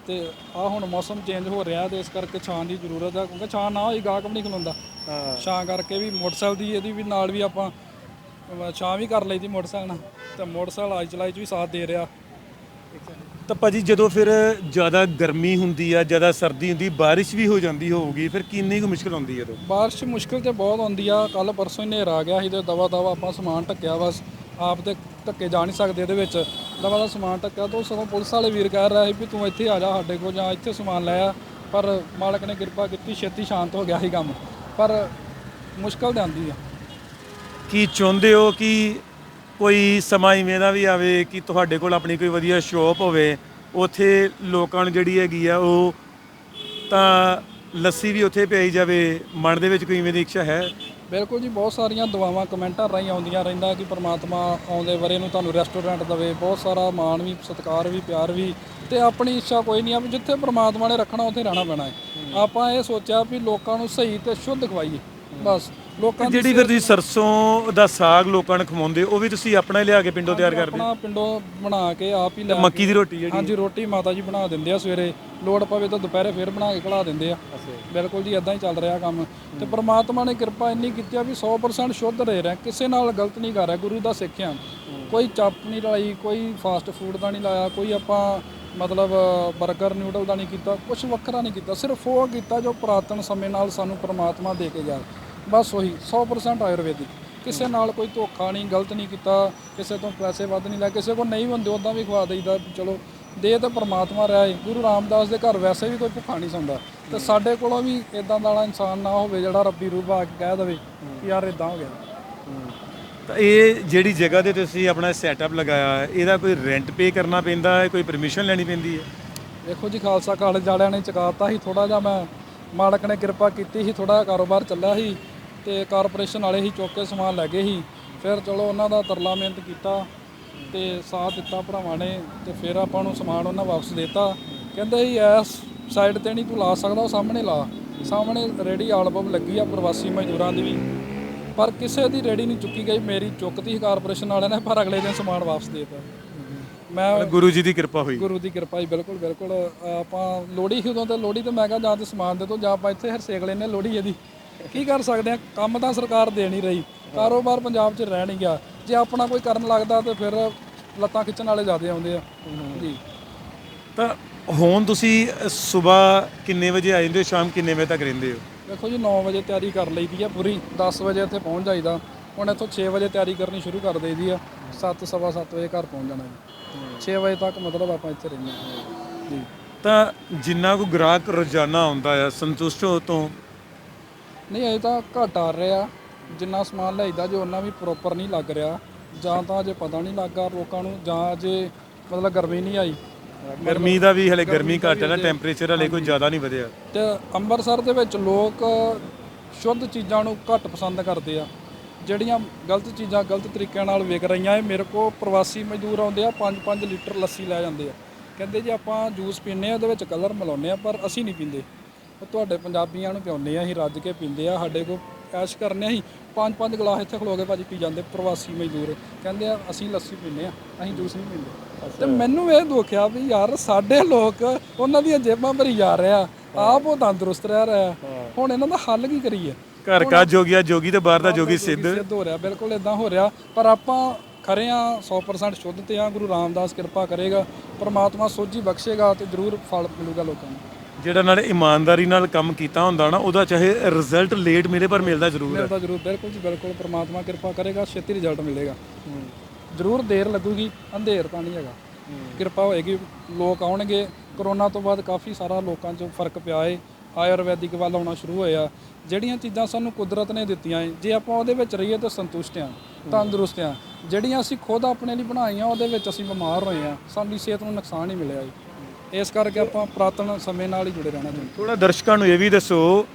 ਤੇ ਆ ਹੁਣ ਮੌਸਮ ਚੇਂਜ ਹੋ ਰਿਹਾ ਤੇ ਇਸ ਕਰਕੇ ਛਾਂ ਦੀ ਜ਼ਰੂਰਤ ਆ ਕਿਉਂਕਿ ਛਾਂ ਨਾ ਹੋਈ ਗਾਹਕ ਵੀ ਨਹੀਂ ਖਲੋਂਦਾ। ਹਾਂ। ਛਾਂ ਕਰਕੇ ਵੀ ਮੋਟਰਸਾਈਕਲ ਦੀ ਇਹਦੀ ਵੀ ਨਾਲ ਵੀ ਆਪਾਂ ਛਾਂ ਵੀ ਕਰ ਲਈ ਦੀ ਮੋਟਰਸਾਈਕਲ ਨਾਲ। ਤੇ ਮੋਟਰਸਾਈਕਲ ਆਈ ਚਲਾਈ ਚ ਵੀ ਸਾਥ ਦੇ ਰਿਹਾ। ਤਾਂ ਭਾਜੀ ਜਦੋਂ ਫਿਰ ਜ਼ਿਆਦਾ ਗਰਮੀ ਹੁੰਦੀ ਆ ਜ਼ਿਆਦਾ ਸਰਦੀ ਹੁੰਦੀ ਬਾਰਿਸ਼ ਵੀ ਹੋ ਜਾਂਦੀ ਹੋਊਗੀ ਫਿਰ ਕਿੰਨੀ ਕੁ ਮੁਸ਼ਕਲ ਆਉਂਦੀ ਹੈ ਬਾਰਿਸ਼ ਮੁਸ਼ਕਿਲ ਤੇ ਬਹੁਤ ਆਉਂਦੀ ਆ। ਕੱਲ ਪਰਸੋਂ ਹੀ ਹਨੇਰ ਆ ਗਿਆ ਸੀ ਤੇ ਦਵਾ ਦਵਾ ਆਪਾਂ ਸਮਾਨ ਢੱਕਿਆ ਬਸ। ਆਪ ਤੇ ਧੱਕੇ ਜਾ ਨਹੀਂ ਸਕਦੇ ਇਹਦੇ ਵਿੱਚ। ਦਵਾ ਦਾ ਸਮਾਨ ਢੱਕਿਆ ਤੋਂ ਸਗੋਂ ਪੁਲਿਸ ਵਾਲੇ ਵੀਰ ਕਹਿ ਰਿਹਾ ਸੀ ਵੀ ਤੂੰ ਇੱਥੇ ਆ ਜਾ ਸਾਡੇ ਕੋਲ ਜਾਂ ਇੱਥੇ ਸਮਾਨ ਲੈ ਆ। ਪਰ ਮਾਲਕ ਨੇ ਕਿਰਪਾ ਕੀਤੀ, ਛੇਤੀ ਸ਼ਾਂਤ ਹੋ ਗਿਆ ਸੀ ਕੰਮ। ਪਰ ਮੁਸ਼ਕਲ ਤਾਂ ਆਉਂਦੀ ਆ। ਕੀ ਚਾਹੁੰਦੇ ਹੋ ਕਿ ਕੋਈ ਸਮਾਂ ਇਵੇਂ ਦਾ ਵੀ ਆਵੇ ਕਿ ਤੁਹਾਡੇ ਕੋਲ ਆਪਣੀ ਕੋਈ ਵਧੀਆ ਸ਼ੋਪ ਹੋਵੇ? ਉੱਥੇ ਲੋਕਾਂ ਨੂੰ ਜਿਹੜੀ ਹੈਗੀ ਆ ਉਹ ਤਾਂ ਲੱਸੀ ਵੀ ਉੱਥੇ ਪਿਆਈ ਜਾਵੇ। ਮਨ ਦੇ ਵਿੱਚ ਕੋਈ ਇਵੇਂ ਦੀ ਇੱਛਾ ਹੈ? ਬਿਲਕੁਲ ਜੀ ਬਹੁਤ ਸਾਰੀਆਂ ਦੁਆਵਾਂ ਕਮੈਂਟਾਂ ਰਾਹੀਂ ਆਉਂਦੀਆਂ ਰਹਿੰਦਾ ਕਿ ਪ੍ਰਮਾਤਮਾ ਆਉਂਦੇ ਵਰੇ ਨੂੰ ਤੁਹਾਨੂੰ ਰੈਸਟੋਰੈਂਟ ਦਵੇ। ਬਹੁਤ ਸਾਰਾ ਮਾਣ ਵੀ ਸਤਿਕਾਰ ਵੀ ਪਿਆਰ ਵੀ ਤੇ ਆਪਣੀ ਇੱਛਾ ਕੋਈ ਨਹੀਂ ਆ ਵੀ ਜਿੱਥੇ ਪ੍ਰਮਾਤਮਾ ਨੇ ਰੱਖਣਾ ਉੱਥੇ ਰਹਿਣਾ ਪੈਣਾ ਹੈ। ਆਪਾਂ ਇਹ ਸੋਚਿਆ ਵੀ ਲੋਕਾਂ ਨੂੰ ਸਹੀ ਤੇ ਸ਼ੁੱਧ ਖਵਾਈਏ। ਬਸ। ਲੋਕਾਂ ਜਿਹੜੀ ਫਿਰ ਤੁਸੀਂ ਸਰਸੋਂ ਦਾ ਸਾਗ ਲੋਕਾਂ ਨੂੰ ਖਵਾਉਂਦੇ ਹੋ, ਉਹ ਵੀ ਤੁਸੀਂ ਆਪਣਾ ਹੀ ਲਿਆ ਕੇ ਪਿੰਡੋਂ ਤਿਆਰ ਕਰਦੇ ਆਪਣਾ ਪਿੰਡੋਂ ਬਣਾ ਕੇ ਆਪ ਹੀ ਲੈ ਮੱਕੀ ਦੀ ਰੋਟੀ ਜਿਹੜੀ। ਹਾਂਜੀ ਰੋਟੀ ਮਾਤਾ ਜੀ ਬਣਾ ਦਿੰਦੇ ਆ ਸਵੇਰੇ। ਲੋੜ ਪਵੇ ਤਾਂ ਦੁਪਹਿਰੇ ਫੇਰ ਬਣਾ ਕੇ ਖਲਾ ਦਿੰਦੇ ਆ। ਬਿਲਕੁਲ ਜੀ ਇਦਾਂ ਹੀ ਚੱਲ ਰਿਹਾ ਕੰਮ। ਤੇ ਪ੍ਰਮਾਤਮਾ ਨੇ ਕਿਰਪਾ ਇੰਨੀ ਕੀਤੀ ਆ ਵੀ 100% ਸ਼ੁੱਧ ਰਹਿ ਰਿਹਾ। ਕਿਸੇ ਨਾਲ ਗਲਤ ਨਹੀਂ ਕਰ ਰਿਹਾ ਗੁਰੂ ਦਾ ਸਿੱਖਿਆ ਕੋਈ ਚੱਪ ਨਹੀਂ ਲਾਈ ਕੋਈ ਫਾਸਟ ਫੂਡ ਦਾ ਨਹੀਂ ਲਾਇਆ ਕੋਈ ਆਪਾਂ ਮਤਲਬ 버ਗਰ ਨਿਊਡਲ ਦਾ ਨਹੀਂ ਕੀਤਾ ਕੁਝ ਵੱਖਰਾ ਨਹੀਂ ਕੀਤਾ। ਸਿਰਫ ਉਹ ਕੀਤਾ ਜੋ ਪੁਰਾਤਨ ਸਮੇਂ ਨਾਲ ਸਾਨੂੰ ਪ੍ਰਮਾਤਮਾ ਦੇ ਕੇ ਗਿਆ। ਬਸ ਉਹੀ 100% ਆਯੁਰਵੈਦਿਕ। ਕਿਸੇ ਨਾਲ ਕੋਈ ਧੋਖਾ ਨਹੀਂ ਗਲਤ ਨਹੀਂ ਕੀਤਾ ਕਿਸੇ ਤੋਂ ਪੈਸੇ ਵੱਧ ਨਹੀਂ ਲੈ ਕਿਸੇ ਕੋਲ ਨਹੀਂ ਹੁੰਦੇ ਉਦਾਂ ਵੀ ਖਵਾ ਦੇਈਦਾ ਚਲੋ ਦੇ ਤਾਂ ਪ੍ਰਮਾਤਮਾ ਰਿਹਾ ਹੈ ਗੁਰੂ ਰਾਮਦਾਸ ਦੇ ਘਰ ਵੈਸੇ ਵੀ ਕੋਈ ਭੁੱਖਾ ਨਹੀਂ ਸੌਂਦਾ। ਤੇ ਸਾਡੇ ਕੋਲੋਂ ਵੀ ਇਦਾਂ ਦਾ ਵਾਲਾ ਇਨਸਾਨ ਨਾ ਹੋਵੇ ਜਿਹੜਾ ਰੱਬੀ ਰੂਪ ਆ ਕੇ ਕਹਿ ਦੇਵੇ ਕਿ ਯਾਰ ਇਦਾਂ ਹੋ ਗਿਆ। ਤਾਂ ਇਹ ਜਿਹੜੀ ਜਗ੍ਹਾ ਤੇ ਤੁਸੀਂ ਆਪਣਾ ਸੈਟਅਪ ਲਗਾਇਆ ਹੈ ਇਹਦਾ ਕੋਈ ਰੈਂਟ ਪੇ ਕਰਨਾ ਪੈਂਦਾ ਹੈ ਕੋਈ ਪਰਮਿਸ਼ਨ ਲੈਣੀ ਪੈਂਦੀ ਹੈ? ਦੇਖੋ ਜੀ ਖਾਲਸਾ ਕਾਲਜ ਵਾਲਿਆਂ ਨੇ ਚੁਕਾਤਾ ਸੀ ਥੋੜਾ ਜਿਹਾ ਮੈਂ ਮਾਲਕ ਨੇ ਕਿਰਪਾ ਕੀਤੀ ਸੀ ਥੋੜਾ ਕਾਰੋਬਾਰ ਚੱਲਿਆ ਸੀ। ਤੇ ਕਾਰਪੋਰੇਸ਼ਨ ਵਾਲੇ ਹੀ ਚੁੱਕ ਕੇ ਸਮਾਨ ਲੈ ਗਏ ਸੀ। ਫਿਰ ਚਲੋ ਉਹਨਾਂ ਦਾ ਤਰਲਾ ਮਿਹਨਤ ਕੀਤਾ ਤੇ ਸਾਥ ਦਿੱਤਾ ਭਰਾਵਾਂ ਨੇ ਤੇ ਫਿਰ ਆਪਾਂ ਨੂੰ ਸਮਾਨ ਉਹਨਾਂ ਵਾਪਸ ਦੇਤਾ। ਕਹਿੰਦੇ ਸੀ ਇਸ ਸਾਈਡ ਤੇ ਨਹੀਂ ਤੂੰ ਲਾ ਸਕਦਾ ਉਹ ਸਾਹਮਣੇ ਲਾ। ਸਾਹਮਣੇ ਰੇੜੀ ਆਲਬਮ ਲੱਗੀ ਆ ਪ੍ਰਵਾਸੀ ਮਜ਼ਦੂਰਾਂ ਦੀ ਵੀ। ਪਰ ਕਿਸੇ ਦੀ ਰੇੜੀ ਨਹੀਂ ਚੁੱਕੀ ਗਈ ਮੇਰੀ ਚੁੱਕਤੀ ਸੀ ਕਾਰਪੋਰੇਸ਼ਨ ਵਾਲਿਆਂ ਨੇ ਪਰ ਅਗਲੇ ਦਿਨ ਸਮਾਨ ਵਾਪਸ ਦੇਤਾ। ਮੈਂ ਗੁਰੂ ਜੀ ਦੀ ਕਿਰਪਾ ਹੋਈ। ਗੁਰੂ ਦੀ ਕਿਰਪਾ ਹੀ ਬਿਲਕੁਲ ਬਿਲਕੁਲ। ਆਪਾਂ ਲੋੜੀ ਸੀ ਉਦੋਂ ਤੇ ਲੋੜੀ ਤੇ ਮੈਂ ਕਿਹਾ ਜਾਂ ਤੇ ਸਮਾਨ ਦੇ ਤੋਂ ਜਾਂ ਆਪਾਂ ਇੱਥੇ ਹਰ ਸੇਕ ਲੈਨੇ ਲੋੜੀ ਇਹਦੀ। ਕੀ ਕਰ ਸਕਦੇ ਆ? ਕੰਮ ਤਾਂ ਸਰਕਾਰ ਦੇ ਨਹੀਂ ਰਹੀ। ਕਾਰੋਬਾਰ ਪੰਜਾਬ 'ਚ ਰਹਿ ਨਹੀਂ ਗਿਆ। ਜੇ ਆਪਣਾ ਕੋਈ ਕਰਨ ਲੱਗਦਾ ਤੇ ਫਿਰ ਲੱਤਾਂ ਖਿੱਚਣ ਵਾਲੇ ਜ਼ਿਆਦੇ ਆਉਂਦੇ ਆ। ਜੀ। ਤਾਂ ਹੁਣ ਤੁਸੀਂ ਸਵੇਰ ਕਿੰਨੇ ਵਜੇ ਆ ਜਾਂਦੇ ਹੋ? ਸ਼ਾਮ ਕਿੰਨੇ ਵਜੇ ਤੱਕ ਰਹਿੰਦੇ ਹੋ? ਦੇਖੋ ਜੀ 9 ਵਜੇ ਤਿਆਰੀ ਕਰ ਲਈਦੀ ਆ ਪੂਰੀ। 10 ਵਜੇ ਇੱਥੇ ਪਹੁੰਚ ਜਾਈਦਾ। ਹੁਣ ਇੱਥੋਂ 6 ਵਜੇ ਤਿਆਰੀ ਕਰਨੀ ਸ਼ੁਰੂ ਕਰ ਦੇਈਦੀ ਆ। 7 ਸਵਾ 7 ਵਜੇ ਘਰ ਪਹੁੰਚ ਜਾਣਾ ਜੀ। 6 ਵਜੇ ਤੱਕ ਮਤਲਬ ਆਪਾਂ ਇੱਥੇ ਰਹਿੰਦੇ ਹਾਂ। ਜੀ। ਤਾਂ ਜਿੰਨਾ ਕੋ ਗ੍ਰਾਹਕ ਰੋਜ਼ਾਨਾ ਆਉਂਦਾ ਆ ਸੰਤੁਸ਼ਟ ਹੋ ਤੋਂ ਨਹੀਂ ਅਜੇ ਤਾਂ ਘੱਟ ਆ ਰਿਹਾ ਜਿੰਨਾ ਸਮਾਨ ਲਈਦਾ ਜੇ ਉਹਨਾਂ ਵੀ ਪ੍ਰੋਪਰ ਨਹੀਂ ਲੱਗ ਰਿਹਾ। ਜਾਂ ਤਾਂ ਅਜੇ ਪਤਾ ਨਹੀਂ ਲੱਗਾ ਲੋਕਾਂ ਨੂੰ ਜਾਂ ਅਜੇ ਮਤਲਬ ਗਰਮੀ ਨਹੀਂ ਆਈ। ਗਰਮੀ ਦਾ ਵੀ ਹਲੇ ਗਰਮੀ ਘੱਟ ਹੈ ਨਾ ਟੈਂਪਰੇਚਰ ਹਲੇ ਕੋਈ ਜ਼ਿਆਦਾ ਨਹੀਂ ਵਧਿਆ। ਤੇ ਅੰਮ੍ਰਿਤਸਰ ਦੇ ਵਿੱਚ ਲੋਕ ਸ਼ੁੱਧ ਚੀਜ਼ਾਂ ਨੂੰ ਘੱਟ ਪਸੰਦ ਕਰਦੇ ਆ। ਜਿਹੜੀਆਂ ਗਲਤ ਚੀਜ਼ਾਂ ਗਲਤ ਤਰੀਕਿਆਂ ਨਾਲ ਵਿਕ ਰਹੀਆਂ ਇਹ ਮੇਰੇ ਕੋ ਪ੍ਰਵਾਸੀ ਮਜ਼ਦੂਰ ਆਉਂਦੇ ਆ 5-5 ਲੀਟਰ ਲੱਸੀ ਲੈ ਜਾਂਦੇ ਆ। ਕਹਿੰਦੇ ਜੀ ਆਪਾਂ ਜੂਸ ਪੀਂਦੇ ਆ ਉਹਦੇ ਵਿੱਚ ਕਲਰ ਮਿਲਾਉਂਦੇ ਆ ਪਰ ਅਸੀਂ ਨਹੀਂ ਪੀਂਦੇ। ਉਹ ਤੁਹਾਡੇ ਪੰਜਾਬੀਆਂ ਨੂੰ ਪਿਆਉਂਦੇ ਆ ਅਸੀਂ ਰੱਜ ਕੇ ਪੀਂਦੇ ਆ ਸਾਡੇ ਕੋ ਐਸ਼ ਕਰਨੇ ਅਸੀਂ ਪੰਜ ਪੰਜ ਗਲਾਸ ਇੱਥੇ ਖਲੋ ਕੇ ਭਾਜੀ ਪੀ ਜਾਂਦੇ ਪ੍ਰਵਾਸੀ ਮਜ਼ਦੂਰ। ਕਹਿੰਦੇ ਆ ਅਸੀਂ ਲੱਸੀ ਪੀਂਦੇ ਆ ਅਸੀਂ ਜੂਸ ਨਹੀਂ ਪੀਂਦੇ। ਤੇ ਮੈਨੂੰ ਇਹ ਦੁਖਿਆ ਵੀ ਯਾਰ ਸਾਡੇ ਲੋਕ ਉਹਨਾਂ ਦੀਆਂ ਜੇਬਾਂ ਭਰੀ ਜਾ ਰਿਹਾ ਆਪ ਉਹ ਤੰਦਰੁਸਤ ਰਹਿ ਰਿਹਾ ਹੁਣ ਇਹਨਾਂ ਦਾ ਹੱਲ ਕੀ ਕਰੀਏ? ਘਰ ਕਾ ਜੋਗੀਆ ਜੋਗੀ ਤੇ ਬਾਹਰ ਦਾ ਜੋਗੀ ਸਿੱਧ। ਸਿੱਧ ਹੋ ਰਿਹਾ ਬਿਲਕੁਲ ਇਦਾਂ ਹੋ ਰਿਹਾ ਪਰ ਆਪਾਂ ਖਰੇ ਆ 100% ਸ਼ੁੱਧ ਤੇ ਆ ਗੁਰੂ ਰਾਮਦਾਸ ਕਿਰਪਾ ਕਰੇਗਾ ਪ੍ਰਮਾਤਮਾ ਸੋਝੀ ਬਖਸ਼ੇਗਾ ਤੇ ਜ਼ਰੂਰ ਫਲ ਮਿਲੂਗਾ ਲੋਕਾਂ ਨੂੰ। ਜਿਹੜਾ ਨਾਲੇ ਇਮਾਨਦਾਰੀ ਨਾਲ ਕੰਮ ਕੀਤਾ ਹੁੰਦਾ ਨਾ, ਉਹਦਾ ਚਾਹੇ ਰਿਜ਼ਲਟ ਲੇਟ ਮਿਲੇ, ਪਰ ਮਿਲਦਾ ਜ਼ਰੂਰ ਹੈ। ਮਿਲਦਾ ਜ਼ਰੂਰ, ਬਿਲਕੁਲ ਜੀ, ਬਿਲਕੁਲ। ਪ੍ਰਮਾਤਮਾ ਕਿਰਪਾ ਕਰੇਗਾ, ਛੇਤੀ ਰਿਜ਼ਲਟ ਮਿਲੇਗਾ। ਜ਼ਰੂਰ ਦੇਰ ਲੱਗੂਗੀ, ਅੰਧੇਰ ਤਾਂ ਨਹੀਂ ਹੈਗਾ। ਕਿਰਪਾ ਹੋਏਗੀ, ਲੋਕ ਆਉਣਗੇ। ਕਰੋਨਾ ਤੋਂ ਬਾਅਦ ਕਾਫੀ ਸਾਰਾ ਲੋਕਾਂ 'ਚ ਫ਼ਰਕ ਪਿਆ ਏ। ਆਯੁਰਵੈਦਿਕ ਵੱਲ ਆਉਣਾ ਸ਼ੁਰੂ ਹੋਇਆ। ਜਿਹੜੀਆਂ ਚੀਜ਼ਾਂ ਸਾਨੂੰ ਕੁਦਰਤ ਨੇ ਦਿੱਤੀਆਂ ਏ, ਜੇ ਆਪਾਂ ਉਹਦੇ ਵਿੱਚ ਰਹੀਏ ਤਾਂ ਸੰਤੁਸ਼ਟ ਆ, ਤੰਦਰੁਸਤ ਆ। ਜਿਹੜੀਆਂ ਅਸੀਂ ਖੁਦ ਆਪਣੇ ਲਈ ਬਣਾਈਆਂ, ਉਹਦੇ ਵਿੱਚ ਅਸੀਂ ਬਿਮਾਰ ਹੋਏ ਆ। ਸਾਡੀ ਸਿਹਤ ਨੂੰ ਨੁਕਸਾਨ ਹੀ ਮਿਲਿਆ ਏ। ਇਸ ਕਰਕੇ ਆਪਾਂ ਪੁਰਾਤਨ ਸਮੇਂ ਨਾਲ ਹੀ ਜੁੜੇ ਰਹਿਣਾ ਚਾਹੁੰਦੇ ਥੋੜਾ ਦਰਸ਼ਕਾਂ ਨੂੰ ਇਹ ਵੀ ਦੱਸੋ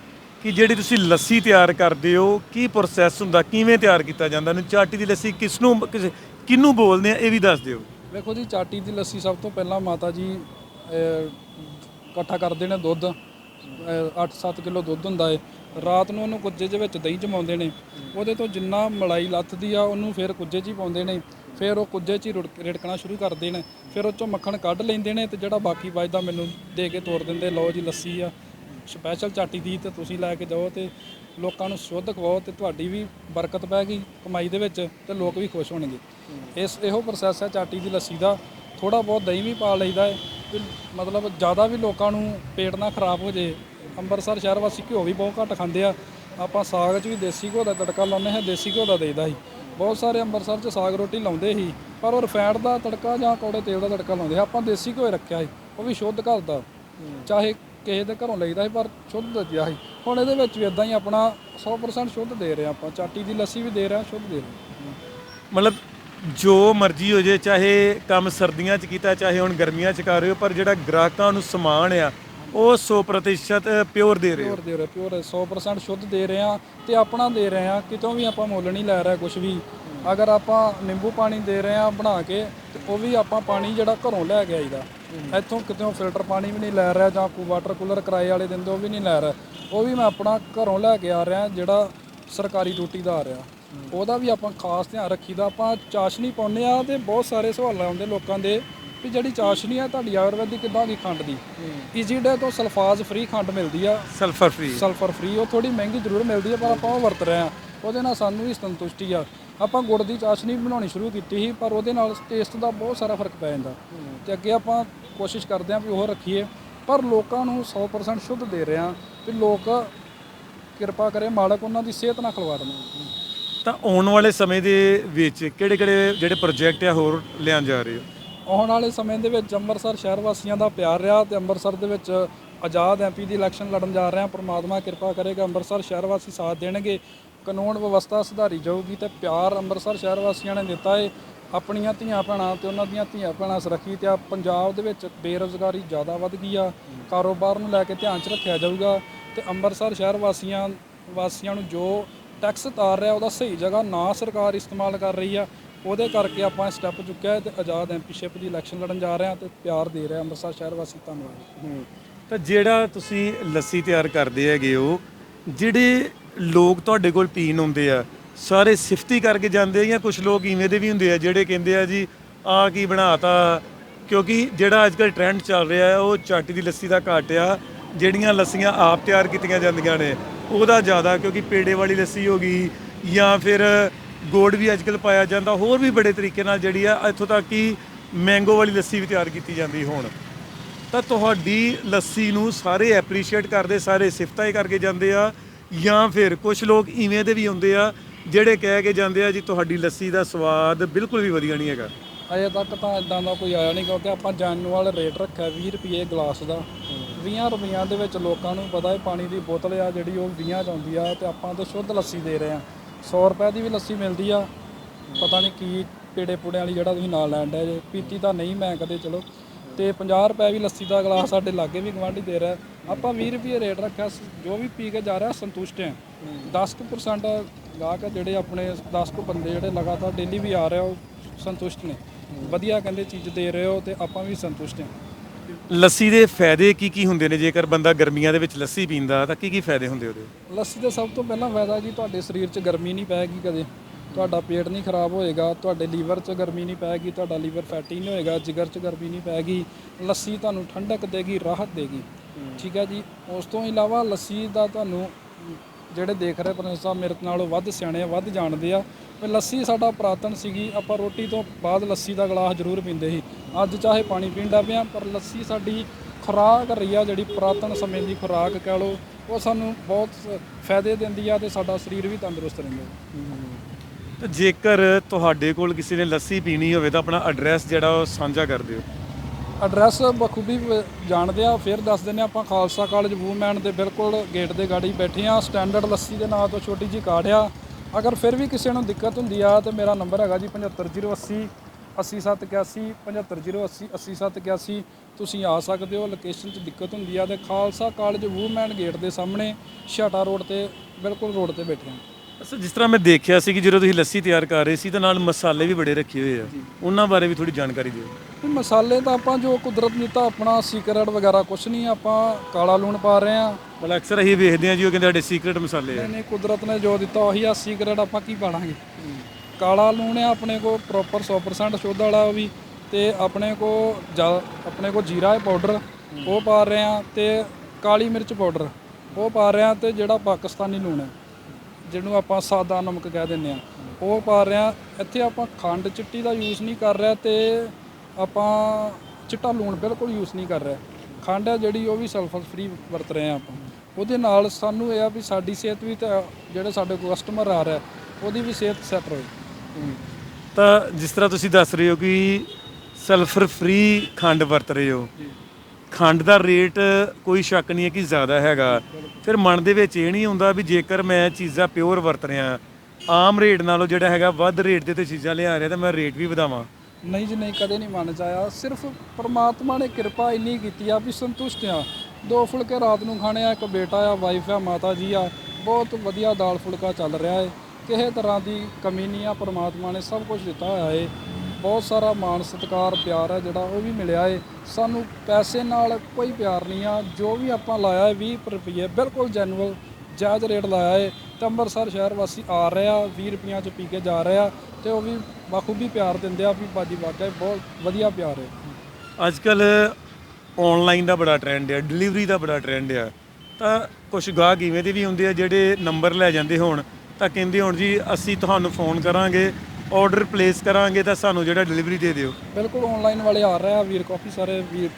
ਕਿ ਜਿਹੜੀ ਤੁਸੀਂ ਲੱਸੀ ਤਿਆਰ ਕਰਦੇ ਹੋ ਕੀ ਪ੍ਰੋਸੈਸ ਹੁੰਦਾ ਕਿਵੇਂ ਤਿਆਰ ਕੀਤਾ ਜਾਂਦਾ? ਨੂੰ ਚਾਟੀ ਦੀ ਲੱਸੀ ਕਿਸ ਨੂੰ ਕਿਸ ਕਿਹਨੂੰ ਬੋਲਦੇ ਆ ਇਹ ਵੀ ਦੱਸ ਦਿਓ। ਵੇਖੋ ਜੀ ਚਾਟੀ ਦੀ ਲੱਸੀ ਸਭ ਤੋਂ ਪਹਿਲਾਂ ਮਾਤਾ ਜੀ ਅਹ, ਇਕੱਠਾ ਕਰਦੇ ਨੇ ਦੁੱਧ। 8-7 ਕਿਲੋ ਦੁੱਧ ਹੁੰਦਾ ਏ। ਰਾਤ ਨੂੰ ਉਹਨੂੰ ਕੁੱਜੇ ਦੇ ਵਿੱਚ ਦਹੀਂ ਜਮਾਉਂਦੇ ਨੇ। ਉਹਦੇ ਤੋਂ ਜਿੰਨਾ ਮਲਾਈ ਲੱਥਦੀ ਆ ਉਹਨੂੰ ਫਿਰ ਕੁੱਜੇ 'ਚ ਹੀ ਪਾਉਂਦੇ ਨੇ। ਫਿਰ ਉਹ ਕੁੱਜੇ 'ਚ ਹੀ ਰੁੜਕ- ਰਿੜਕਣਾ ਸ਼ੁਰੂ ਕਰਦੇ ਨੇ। ਫਿਰ ਉਹ 'ਚੋਂ ਮੱਖਣ ਕੱਢ ਲੈਂਦੇ ਨੇ ਤੇ ਜਿਹੜਾ ਬਾਕੀ ਬਚਦਾ ਮੈਨੂੰ ਦੇ ਕੇ ਤੋਰ ਦਿੰਦੇ, ਲਓ ਜੀ ਲੱਸੀ ਆ ਸਪੈਸ਼ਲ ਚਾਟੀ ਦੀ ਤੇ ਤੁਸੀਂ ਲੈ ਕੇ ਜਾਓ ਤੇ ਲੋਕਾਂ ਨੂੰ ਸ਼ੁੱਧ ਖਵਾਓ ਤੇ ਤੁਹਾਡੀ ਵੀ ਬਰਕਤ ਪੈ ਗਈ ਕਮਾਈ ਦੇ ਵਿੱਚ ਤੇ ਲੋਕ ਵੀ ਖੁਸ਼ ਹੋਣਗੇ। ਇਸ ਇਹੋ ਪ੍ਰੋਸੈਸ ਹੈ ਚਾਟੀ ਦੀ ਲੱਸੀ ਦਾ ਥੋੜਾ ਬਹੁਤ ਦਹੀਂ ਵੀ ਪਾ ਲਈਦਾ ਹੈ, ਵੀ ਮਤਲਬ ਜ਼ਿਆਦਾ ਵੀ ਲੋਕਾਂ ਨੂੰ ਪੇਟ ਨਾ ਖਰਾਬ ਹੋ ਜੇ। ਅੰਮ੍ਰਿਤਸਰ ਸ਼ਹਿਰ ਵਾਸੀ ਘਿਓ ਵੀ ਬਹੁਤ ਘੱਟ ਖਾਂਦੇ ਆ, ਆਪਾਂ ਸਾਗ 'ਚ ਵੀ ਦੇਸੀ ਘਿਓ ਦਾ ਤੜਕਾ ਲਾਉਂਦੇ ਹਾਂ, ਦੇਸੀ ਘਿਓ ਦਾ ਦੇਈਦਾ ਸੀ। ਬਹੁਤ ਸਾਰੇ ਅੰਮ੍ਰਿਤਸਰ 'ਚ ਸਾਗ ਰੋਟੀ ਲਾਉਂਦੇ ਸੀ। ਪਰ ਉਹ ਰਿਫਾਈਨਡ ਦਾ ਤੜਕਾ ਜਾਂ ਕੌੜੇ ਤੇਲ ਦਾ ਤੜਕਾ ਲਾਉਂਦੇ ਸੀ ਆਪਾਂ ਦੇਸੀ ਘਿਓ ਰੱਖਿਆ ਸੀ ਉਹ ਵੀ ਸ਼ੁੱਧ ਘਰ ਦਾ। ਚਾਹੇ ਕਿਸੇ ਦੇ ਘਰੋਂ ਲਈਦਾ ਸੀ ਪਰ ਸ਼ੁੱਧ ਦਿੱਤਾ ਸੀ। ਹੁਣ ਇਹਦੇ ਵਿੱਚ ਵੀ ਇਦਾਂ ਹੀ ਆਪਣਾ 100% ਸ਼ੁੱਧ ਦੇ ਰਹੇ ਆਪਾਂ। ਚਾਟੀ ਦੀ ਲੱਸੀ ਵੀ ਦੇ ਰਹੇ ਸ਼ੁੱਧ ਦੇ ਰਹੇ। ਮਤਲਬ ਜੋ ਮਰਜ਼ੀ ਹੋ ਜੇ ਚਾਹੇ ਕੰਮ ਸਰਦੀਆਂ 'ਚ ਕੀਤਾ ਚਾਹੇ ਹੁਣ ਗਰਮੀਆਂ 'ਚ ਕਰ ਰਹੇ ਹੋ ਪਰ ਜਿਹੜਾ ਗ੍ਰਾਹਕਾਂ ਨੂੰ ਸਮਾਨ ਆ ਉਹ 100% ਪਿਓਰ ਦੇ ਰਹੇ ਹੋ। ਪਿਓਰ ਦੇ ਰਹੇ ਪਿਓਰ 100% ਸ਼ੁੱਧ ਦੇ ਰਹੇ ਆ ਤੇ ਆਪਣਾ ਦੇ ਰਹੇ ਆ। ਕਿਤੋਂ ਵੀ ਆਪਾਂ ਮੁੱਲ ਨਹੀਂ ਲੈ ਰਹੇ ਕੁਝ ਵੀ। ਅਗਰ ਆਪਾਂ ਨਿੰਬੂ ਪਾਣੀ ਦੇ ਰਹੇ ਆ ਬਣਾ ਕੇ ਤੇ ਉਹ ਵੀ ਆਪਾਂ ਪਾਣੀ ਜਿਹੜਾ ਘਰੋਂ ਲੈ ਕੇ ਆਈਦਾ। ਇੱਥੋਂ ਕਿਤੋਂ ਫਿਲਟਰ ਪਾਣੀ ਵੀ ਨਹੀਂ ਲੈ ਰਿਹਾ ਜਾਂ ਕੋਈ ਵਾਟਰ ਕੂਲਰ ਕਿਰਾਏ ਵਾਲੇ ਦਿੰਦੇ ਉਹ ਵੀ ਨਹੀਂ ਲੈ ਰਿਹਾ। ਉਹ ਵੀ ਮੈਂ ਆਪਣਾ ਘਰੋਂ ਲੈ ਕੇ ਆ ਰਿਹਾ ਜਿਹੜਾ ਸਰਕਾਰੀ ਡਿਊਟੀ ਦਾ ਆ ਰਿਹਾ। ਉਹਦਾ ਵੀ ਆਪਾਂ ਖਾਸ ਧਿਆਨ ਰੱਖੀਦਾ। ਆਪਾਂ ਚਾਸ਼ਨੀ ਪਾਉਂਦੇ ਆ ਤੇ ਬਹੁਤ ਸਾਰੇ ਸਵਾਲ ਆਉਂਦੇ ਲੋਕਾਂ ਦੇ ਵੀ ਜਿਹੜੀ ਚਾਸ਼ਨੀ ਆ ਤੁਹਾਡੀ ਆਯੁਰਵੈਦਿਕ ਕਿੱਦਾਂ ਦੀ ਖੰਡ ਦੀ? ਈਜ਼ੀ ਡੇ ਤੋਂ ਸਲਫਾਜ਼ ਫ੍ਰੀ ਖੰਡ ਮਿਲਦੀ ਆ। ਸਲਫਰ ਫ੍ਰੀ ਸਲਫਰ ਫ੍ਰੀ ਉਹ ਥੋੜੀ ਮਹਿੰਗੀ ਜ਼ਰੂਰ ਮਿਲਦੀ ਹੈ ਪਰ ਆਪਾਂ ਉਹ ਵਰਤ ਰਹੇ ਆ ਉਹਦੇ ਨਾਲ ਸਾਨੂੰ ਵੀ ਸੰਤੁਸ਼ਟੀ ਆ। ਆਪਾਂ ਗੁੜ ਦੀ ਚਾਸ਼ਨੀ ਬਣਾਉਣੀ ਸ਼ੁਰੂ ਕੀਤੀ ਸੀ ਪਰ ਉਹਦੇ ਨਾਲ ਟੇਸਟ ਦਾ ਬਹੁਤ ਸਾਰਾ ਫ਼ਰਕ ਪੈ ਜਾਂਦਾ। ਤੇ ਅੱਗੇ ਆਪਾਂ ਕੋਸ਼ਿਸ਼ ਕਰਦੇ ਹਾਂ ਵੀ ਉਹ ਰੱਖੀਏ ਪਰ ਲੋਕਾਂ ਨੂੰ 100% ਸ਼ੁੱਧ ਦੇ ਰਹੇ ਆ ਵੀ ਲੋਕ ਕਿਰਪਾ ਕਰੇ ਮਾਲਕ ਉਹਨਾਂ ਦੀ ਸਿਹਤ ਨਾਲ ਖਲਵਾੜ ਦੇਣ। ਤਾਂ ਆਉਣ ਵਾਲੇ ਸਮੇਂ ਦੇ ਵਿੱਚ ਕਿਹੜੇ ਕਿਹੜੇ ਜਿਹੜੇ ਪ੍ਰੋਜੈਕਟ ਆ ਹੋਰ ਲਿਆਉਣ ਜਾ ਰਹੇ ਹੋ? ਆਉਣ ਵਾਲੇ ਸਮੇਂ ਦੇ ਵਿੱਚ ਅੰਮ੍ਰਿਤਸਰ ਸ਼ਹਿਰ ਵਾਸੀਆਂ ਦਾ ਪਿਆਰ ਰਿਹਾ ਤੇ ਅੰਮ੍ਰਿਤਸਰ ਦੇ ਵਿੱਚ ਆਜ਼ਾਦ ਐਮਪੀ ਦੀ ਇਲੈਕਸ਼ਨ ਲੜਨ ਜਾ ਰਹੇ ਹਾਂ। ਪ੍ਰਮਾਤਮਾ ਕਿਰਪਾ ਕਰੇਗਾ ਅੰਮ੍ਰਿਤਸਰ ਸ਼ਹਿਰ ਵਾਸੀ ਸਾਥ ਦੇਣਗੇ। ਕਾਨੂੰਨ ਵਿਵਸਥਾ ਸੁਧਾਰੀ ਜਾਊਗੀ ਤੇ ਪਿਆਰ ਅੰਮ੍ਰਿਤਸਰ ਸ਼ਹਿਰ ਵਾਸੀਆਂ ਨੇ ਦਿੱਤਾ ਏ। ਆਪਣੀਆਂ ਧੀਆਂ ਭੈਣਾਂ ਤੇ ਉਹਨਾਂ ਦੀਆਂ ਧੀਆਂ ਭੈਣਾਂ ਸੁਰੱਖਿਅਤ ਆ। ਪੰਜਾਬ ਦੇ ਵਿੱਚ ਬੇਰੁਜ਼ਗਾਰੀ ਜ਼ਿਆਦਾ ਵੱਧ ਗਈ ਆ। ਕਾਰੋਬਾਰ ਨੂੰ ਲੈ ਕੇ ਧਿਆਨ 'ਚ ਰੱਖਿਆ ਜਾਊਗਾ ਤੇ ਅੰਮ੍ਰਿਤਸਰ ਸ਼ਹਿਰ ਵਾਸੀਆਂ ਵਾਸੀਆਂ ਨੂੰ ਜੋ ਟੈਕਸ ਤਾਰ ਰਿਹਾ ਉਹਦਾ ਸਹੀ ਜਗ੍ਹਾ ਨਾ ਸਰਕਾਰ ਇਸਤੇਮਾਲ ਕਰ ਰਹੀ ਆ। ਉਹਦੇ ਕਰਕੇ ਆਪਾਂ ਸਟੈਪ ਚੁੱਕਿਆ ਹੈ ਤੇ ਆਜ਼ਾਦ ਐਮਪੀਸ਼ਿਪ ਦੀ ਇਲੈਕਸ਼ਨ ਲੜਨ ਜਾ ਰਹੇ ਹਾਂ ਤੇ ਪਿਆਰ ਦੇ ਰਿਹਾ ਅੰਮ੍ਰਿਤਸਰ ਸ਼ਹਿਰ ਵਾਸੀ ਧੰਨਵਾਦ। ਤਾਂ ਜਿਹੜਾ ਤੁਸੀਂ ਲੱਸੀ ਤਿਆਰ ਕਰਦੇ ਹੈਗੇ ਹੋ, ਜਿਹੜੇ ਲੋਕ ਤੁਹਾਡੇ ਕੋਲ ਪੀਣ ਆਉਂਦੇ ਆ। ਸਾਰੇ ਸਿਫਤੀ ਕਰਕੇ ਜਾਂਦੇ ਆ ਜਾਂ ਕੁਝ ਲੋਕ ਇਵੇਂ ਦੇ ਵੀ ਹੁੰਦੇ ਆ ਜਿਹੜੇ ਕਹਿੰਦੇ ਆ ਜੀ, ਆ ਕੀ ਬਣਾਤਾ? ਕਿਉਂਕਿ ਜਿਹੜਾ ਅੱਜ ਕੱਲ ਟ੍ਰੈਂਡ ਚੱਲ ਰਿਹਾ ਹੈ, ਉਹ ਚਾਟੀ ਦੀ ਲੱਸੀ ਦਾ ਘਾਟ ਆ। ਜਿਹੜੀਆਂ ਲੱਸੀਆਂ ਆਪ ਤਿਆਰ ਕੀਤੀਆਂ ਜਾਂਦੀਆਂ ਨੇ, ਉਹਦਾ ਜ਼ਿਆਦਾ ਕਿਉਂਕਿ ਪੇੜੇ ਵਾਲੀ ਲੱਸੀ ਹੋ ਗਈ ਜਾਂ ਫਿਰ ਗੋੜ ਵੀ ਅੱਜ ਕੱਲ ਪਾਇਆ ਜਾਂਦਾ। ਹੋਰ ਵੀ ਬੜੇ ਤਰੀਕੇ ਨਾਲ ਜਿਹੜੀ ਆ, ਇੱਥੋਂ ਤੱਕ ਕਿ ਮੈਂਗੋ ਵਾਲੀ ਲੱਸੀ ਵੀ ਤਿਆਰ ਕੀਤੀ ਜਾਂਦੀ ਹੁਣ। ਤਾਂ ਤੁਹਾਡੀ ਲੱਸੀ ਨੂੰ ਸਾਰੇ ਐਪਰੀਸ਼ੀਏਟ ਕਰਦੇ, ਸਾਰੇ ਸਿਫਤਾਂ ਹੀ ਕਰਕੇ ਜਾਂਦੇ ਆ। ਜਾਂ ਫਿਰ ਕੁਝ ਲੋਕ ਇਵੇਂ ਦੇ ਵੀ ਹੁੰਦੇ ਆ ਜਿਹੜੇ ਕਹਿ ਕੇ ਜਾਂਦੇ ਆ ਜੀ ਤੁਹਾਡੀ ਲੱਸੀ ਦਾ ਸਵਾਦ ਬਿਲਕੁਲ ਵੀ ਵਧੀਆ ਨਹੀਂ ਹੈਗਾ। ਅਜੇ ਤੱਕ ਤਾਂ ਇਦਾਂ ਦਾ ਕੋਈ ਆਇਆ ਨਹੀਂ ਕਿਉਂਕਿ ਆਪਾਂ ਜੈਨੂਅਲ ਰੇਟ ਰੱਖਿਆ 20 ਰੁਪਏ ਗਲਾਸ ਦਾ। 20 ਰੁਪਈਆਂ ਦੇ ਵਿੱਚ ਲੋਕਾਂ ਨੂੰ ਪਤਾ ਹੈ ਪਾਣੀ ਦੀ ਬੋਤਲ ਆ ਜਿਹੜੀ ਉਹ 20 ਚ ਆਉਂਦੀ ਆ ਤੇ ਆਪਾਂ ਤਾਂ ਸ਼ੁੱਧ ਲੱਸੀ ਦੇ ਰਹੇ ਆ। 100 ਰੁਪਏ ਦੀ ਵੀ ਲੱਸੀ ਮਿਲਦੀ ਆ। ਪਤਾ ਨਹੀਂ ਕੀ ਪੇੜੇ ਪੂੜਿਆਂ ਵਾਲੀ ਜਿਹੜਾ ਤੁਸੀਂ ਨਾਲ ਲੈਣ ਡਏ ਜੇ। ਪੀਤੀ ਤਾਂ ਨਹੀਂ ਮੈਂ ਕਦੇ, ਚਲੋ। ਤੇ 50 ਰੁਪਏ ਵੀ ਲੱਸੀ ਦਾ ਗਲਾਸ ਸਾਡੇ ਲਾਗੇ ਵੀ ਗਵਾਂਢੀ ਦੇ ਰਿਹਾ। ਆਪਾਂ 20 ਰੁਪਏ ਰੇਟ ਰੱਖਿਆ ਸ- ਜੋ ਵੀ ਪੀ ਕੇ ਜਾ ਰਿਹਾ ਸੰਤੁਸ਼ਟ ਹੈ। 10% ਗਾਹਕ ਆ ਜਿਹੜੇ ਆਪਣੇ 10 ਕੁ ਬੰਦੇ ਜਿਹੜੇ ਲਗਾਤਾਰ ਡੇਲੀ ਵੀ ਆ ਰਹੇ ਆ, ਉਹ ਸੰਤੁਸ਼ਟ ਨੇ। ਵਧੀਆ ਕਹਿੰਦੇ ਚੀਜ਼ ਦੇ ਰਹੇ ਹੋ ਤੇ ਆਪਾਂ ਵੀ ਸੰਤੁਸ਼ਟ ਹਾਂ। ਲੱਸੀ ਦੇ ਫਾਇਦੇ ਕੀ ਕੀ ਹੁੰਦੇ ਨੇ? ਜੇਕਰ ਬੰਦਾ ਗਰਮੀਆਂ ਦੇ ਵਿੱਚ ਲੱਸੀ ਪੀਂਦਾ ਤਾਂ ਕੀ ਕੀ ਫਾਇਦੇ ਹੁੰਦੇ ਉਹਦੇ? ਲੱਸੀ ਦਾ ਸਭ ਤੋਂ ਪਹਿਲਾਂ ਫਾਇਦਾ ਜੀ ਤੁਹਾਡੇ ਸਰੀਰ 'ਚ ਗਰਮੀ ਨਹੀਂ ਪੈਗੀ ਕਦੇ। ਤੁਹਾਡਾ ਪੇਟ ਨਹੀਂ ਖਰਾਬ ਹੋਏਗਾ ਤੁਹਾਡੇ ਲੀਵਰ 'ਚ ਗਰਮੀ ਨਹੀਂ ਪੈਗੀ ਤੁਹਾਡਾ ਲੀਵਰ ਫੈਟੀ ਨਹੀਂ ਹੋਏਗਾ ਜਿਗਰ 'ਚ ਗਰਮੀ ਨਹੀਂ ਪੈਗੀ ਲੱਸੀ ਤੁਹਾਨੂੰ ਠੰਡਕ ਦੇਗੀ ਰਾਹਤ ਦੇਗੀ। ਠੀਕ ਹੈ ਜੀ? ਉਸ ਤੋਂ ਇਲਾਵਾ ਲੱਸੀ ਦਾ ਤੁਹਾਨੂੰ ਜਿਹੜੇ ਦੇਖ ਰਹੇ ਪ੍ਰਿੰਸ ਸਾਹਿਬ ਮੇਰੇ ਨਾਲੋਂ ਵੱਧ ਸਿਆਣੇ ਆ ਵੱਧ ਜਾਣਦੇ ਆ ਵੀ ਲੱਸੀ ਸਾਡਾ ਪੁਰਾਤਨ ਸੀਗੀ ਆਪਾਂ ਰੋਟੀ ਤੋਂ ਬਾਅਦ ਲੱਸੀ ਦਾ ਗਲਾਸ ਜ਼ਰੂਰ ਪੀਂਦੇ ਸੀ। ਅੱਜ ਚਾਹੇ ਪਾਣੀ ਪੀਂਦਾ ਪਿਆ ਪਰ ਲੱਸੀ ਸਾਡੀ ਖੁਰਾਕ ਰਹੀ ਆ ਜਿਹੜੀ ਪੁਰਾਤਨ ਸਮੇਂ ਦੀ ਖੁਰਾਕ ਕਹਿ ਲਓ ਉਹ ਸਾਨੂੰ ਬਹੁਤ ਫਾਇਦੇ ਦਿੰਦੀ ਆ ਤੇ ਸਾਡਾ ਸਰੀਰ ਵੀ ਤੰਦਰੁਸਤ ਰਹਿੰਦਾ। ਤੇ ਜੇਕਰ ਤੁਹਾਡੇ ਕੋਲ ਕਿਸੇ ਨੇ ਲੱਸੀ ਪੀਣੀ ਹੋਵੇ ਤਾਂ ਆਪਣਾ ਐਡਰੈਸ ਜਿਹੜਾ ਉਹ ਸਾਂਝਾ ਕਰ ਦਿਓ। ਐਡਰੈਸ ਬਖੂਬੀ ਜਾਣਦੇ ਆ, ਫਿਰ ਦੱਸ ਦਿੰਦੇ ਆ ਆਪਾਂ ਖਾਲਸਾ ਕਾਲਜ ਵੂਮੈਨ ਦੇ ਬਿਲਕੁਲ ਗੇਟ ਦੇ ਗਾੜੀ ਬੈਠੇ ਆ ਸਟੈਂਡਰਡ ਲੱਸੀ ਦੇ ਨਾਂ ਤੋਂ ਛੋਟੀ ਜੀ ਕਾਢ ਆ। ਅਗਰ ਫਿਰ ਵੀ ਕਿਸੇ ਨੂੰ ਦਿੱਕਤ ਹੁੰਦੀ ਆ ਤੇ ਮੇਰਾ ਨੰਬਰ ਹੈਗਾ ਜੀ 75080 80781 75080 80781 ਤੁਸੀਂ ਆ ਸਕਦੇ ਹੋ ਲੋਕੇਸ਼ਨ 'ਚ ਦਿੱਕਤ ਹੁੰਦੀ ਆ ਤੇ ਖਾਲਸਾ ਕਾਲਜ ਵੂਮੈਨ ਗੇਟ ਦੇ ਸਾਹਮਣੇ ਛਾਟਾ ਰੋਡ ਤੇ ਬਿਲਕੁਲ ਰੋਡ ਤੇ ਬੈਠੇ ਆ। ਅਸਲ ਜਿਸ ਤਰ੍ਹਾਂ ਮੈਂ ਦੇਖਿਆ ਸੀ ਕਿ ਜਦੋਂ ਤੁਸੀਂ ਲੱਸੀ ਤਿਆਰ ਕਰ ਰਹੇ ਸੀ ਤਾਂ ਨਾਲ ਮਸਾਲੇ ਵੀ ਬੜੇ ਰੱਖੇ ਹੋਏ ਆ। ਉਹਨਾਂ ਬਾਰੇ ਵੀ ਥੋੜੀ ਜਾਣਕਾਰੀ ਦਿਓ। ਮਸਾਲੇ ਤਾਂ ਆਪਾਂ ਜੋ ਕੁਦਰਤ ਦਿੱਤਾ ਆਪਣਾ ਸੀਕਰਟ ਵਗੈਰਾ ਕੁਛ ਨਹੀਂ ਆਪਾਂ ਕਾਲਾ ਲੂਣ ਪਾ ਰਹੇ ਆ ਮਤਲਬ ਅਕਸਰ ਅਸੀਂ ਵੇਖਦੇ ਆ ਜੀ ਉਹ ਕਹਿੰਦੇ ਸਾਡੇ ਸੀਕ੍ਰੀਟ ਮਸਾਲੇ ਆ। ਨਹੀਂ ਨਹੀਂ ਕੁਦਰਤ ਨੇ ਜੋ ਦਿੱਤਾ ਉਹੀ ਆ ਸੀਕਰਟ ਆਪਾਂ ਕੀ ਪਾਣਾਗੇ ਕਾਲਾ ਲੂਣ ਹੈ ਆਪਣੇ ਕੋ ਪ੍ਰੋਪਰ 100% ਸ਼ੁੱਧ ਵਾਲਾ ਉਹ ਵੀ ਤੇ ਆਪਣੇ ਕੋ ਜਾ- ਆਪਣੇ ਕੋ ਜੀਰਾ ਪਾਊਡਰ ਉਹ ਪਾ ਰਹੇ ਆ ਤੇ ਕਾਲੀ ਮਿਰਚ ਪਾਊਡਰ ਉਹ ਪਾ ਰਹੇ ਆ ਤੇ ਜਿਹੜਾ ਪਾਕਿਸਤਾਨੀ ਲੂਣ ਹੈ। ਜਿਹਨੂੰ ਆਪਾਂ ਸਾਦਾ ਨਮਕ ਕਹਿ ਦਿੰਦੇ ਆ ਉਹ ਪਾ ਰਹੇ ਆ ਇੱਥੇ ਆਪਾਂ ਖੰਡ ਚਿੱਟੀ ਦਾ ਯੂਜ਼ ਨਹੀਂ ਕਰ ਰਿਹਾ ਤੇ ਆਪਾਂ ਚਿੱਟਾ ਲੂਣ ਬਿਲਕੁਲ ਯੂਜ਼ ਨਹੀਂ ਕਰ ਰਿਹਾ। ਖੰਡ ਹੈ ਜਿਹੜੀ ਉਹ ਵੀ ਸਲਫਰ ਫ੍ਰੀ ਵਰਤ ਰਹੇ ਆ ਆਪਾਂ। ਉਹਦੇ ਨਾਲ ਸਾਨੂੰ ਇਹ ਆ ਵੀ ਸਾਡੀ ਸਿਹਤ ਵੀ ਤਾਂ ਜਿਹੜੇ ਸਾਡੇ ਕਸਟਮਰ ਆ ਰਿਹਾ ਉਹਦੀ ਵੀ ਸਿਹਤ ਸੈੱਟ ਰਹੇ। ਤਾਂ ਜਿਸ ਤਰ੍ਹਾਂ ਤੁਸੀਂ ਦੱਸ ਰਹੇ ਹੋ ਕਿ ਸਲਫਰ ਫ੍ਰੀ ਖੰਡ ਵਰਤ ਰਹੇ ਹੋ ਖੰਡ ਦਾ ਰੇਟ ਕੋਈ ਸ਼ੱਕ ਨਹੀਂ ਹੈ ਕਿ ਜ਼ਿਆਦਾ ਹੈਗਾ। ਫਿਰ ਮਨ ਦੇ ਵਿੱਚ ਇਹ ਨਹੀਂ ਹੁੰਦਾ ਵੀ ਜੇਕਰ ਮੈਂ ਚੀਜ਼ਾਂ ਪਿਓਰ ਵਰਤ ਰਿਹਾ, ਆਮ ਰੇਟ ਨਾਲੋਂ ਜਿਹੜਾ ਹੈਗਾ ਵੱਧ ਰੇਟ ਦੇ ਤੇ ਚੀਜ਼ਾਂ ਲਿਆ ਰਿਹਾ ਤਾਂ ਮੈਂ ਰੇਟ ਵੀ ਵਧਾਵਾਂ। ਨਹੀਂ ਜੀ, ਨਹੀਂ, ਕਦੇ ਨਹੀਂ ਮਨ ਚ ਆਇਆ। ਸਿਰਫ ਪਰਮਾਤਮਾ ਨੇ ਕਿਰਪਾ ਇੰਨੀ ਕੀਤੀ ਆ ਵੀ ਸੰਤੁਸ਼ਟ ਆ। ਦੋ ਫੁਲਕੇ ਰਾਤ ਨੂੰ ਖਾਣੇ ਆ, ਇੱਕ ਬੇਟਾ ਆ ਵਾਈਫ ਆ, ਮਾਤਾ ਜੀ ਆ। ਬਹੁਤ ਵਧੀਆ ਦਾਲ ਫੁਲਕਾ ਚੱਲ ਰਿਹਾ ਏ। ਕਿਸੇ ਤਰ੍ਹਾਂ ਦੀ ਕਮੀ ਨਹੀਂ ਆ। ਪਰਮਾਤਮਾ ਨੇ ਸਭ ਕੁਝ ਦਿੱਤਾ ਹੋਇਆ ਏ। ਬਹੁਤ ਸਾਰਾ ਮਾਣ, ਸਤਿਕਾਰ, ਪਿਆਰ ਹੈ ਜਿਹੜਾ ਉਹ ਵੀ ਮਿਲਿਆ ਏ। ਸਾਨੂੰ ਪੈਸੇ ਨਾਲ ਕੋਈ ਪਿਆਰ ਨਹੀਂ ਆ। ਜੋ ਵੀ ਆਪਾਂ ਲਾਇਆ ਏ 20 ਰੁਪਏ ਬਿਲਕੁਲ ਜੈਨੂਅਲ ਜਾਇਜ਼ ਰੇਟ ਲਾਇਆ ਏ। ਤੇ ਅੰਮ੍ਰਿਤਸਰ ਸ਼ਹਿਰ ਵਾਸੀ ਆ ਰਹੇ ਆ 20 ਰੁਪਈਆਂ ਚ ਪੀ ਕੇ ਜਾ ਰਹੇ ਆ ਤੇ ਉਹ ਵੀ ਬਾਖੂਬੀ ਪਿਆਰ ਦਿੰਦੇ ਆ ਵੀ ਬਾਜੀ ਵਾਕਿਆ ਬਹੁਤ ਵਧੀਆ ਪਿਆਰ ਹੈ ਅੱਜ ਕੱਲ ਆਨਲਾਈਨ ਦਾ ਬੜਾ ਟ੍ਰੈਂਡ ਹੈ ਡਿਲੀਵਰੀ ਦਾ ਬੜਾ ਟ੍ਰੈਂਡ ਹੈ ਤਾਂ ਕੁਝ ਗਾਹਕ ਇਵੇਂ ਦੇ ਵੀ ਹੁੰਦੇ ਆ ਜਿਹੜੇ ਨੰਬਰ ਲੈ ਜਾਂਦੇ ਹੋਣ, ਤਾਂ ਕਹਿੰਦੇ ਹੋਣ ਜੀ, ਅਸੀਂ ਤੁਹਾਨੂੰ ਫੋਨ ਕਰਾਂਗੇ। ਆਰਡਰ ਪਲੇਸ ਕਰਾਂਗੇ ਤਾਂ ਸਾਨੂੰ ਜਿਹੜਾ ਡਿਲੀਵਰੀ ਦੇ ਦਿਓ। ਬਿਲਕੁਲ ਆਨਲਾਈਨ ਵਾਲੇ ਆ ਰਹੇ ਆ ਵੀਰ ਕਾਫੀ ਸਾਰੇ ਵੀਰ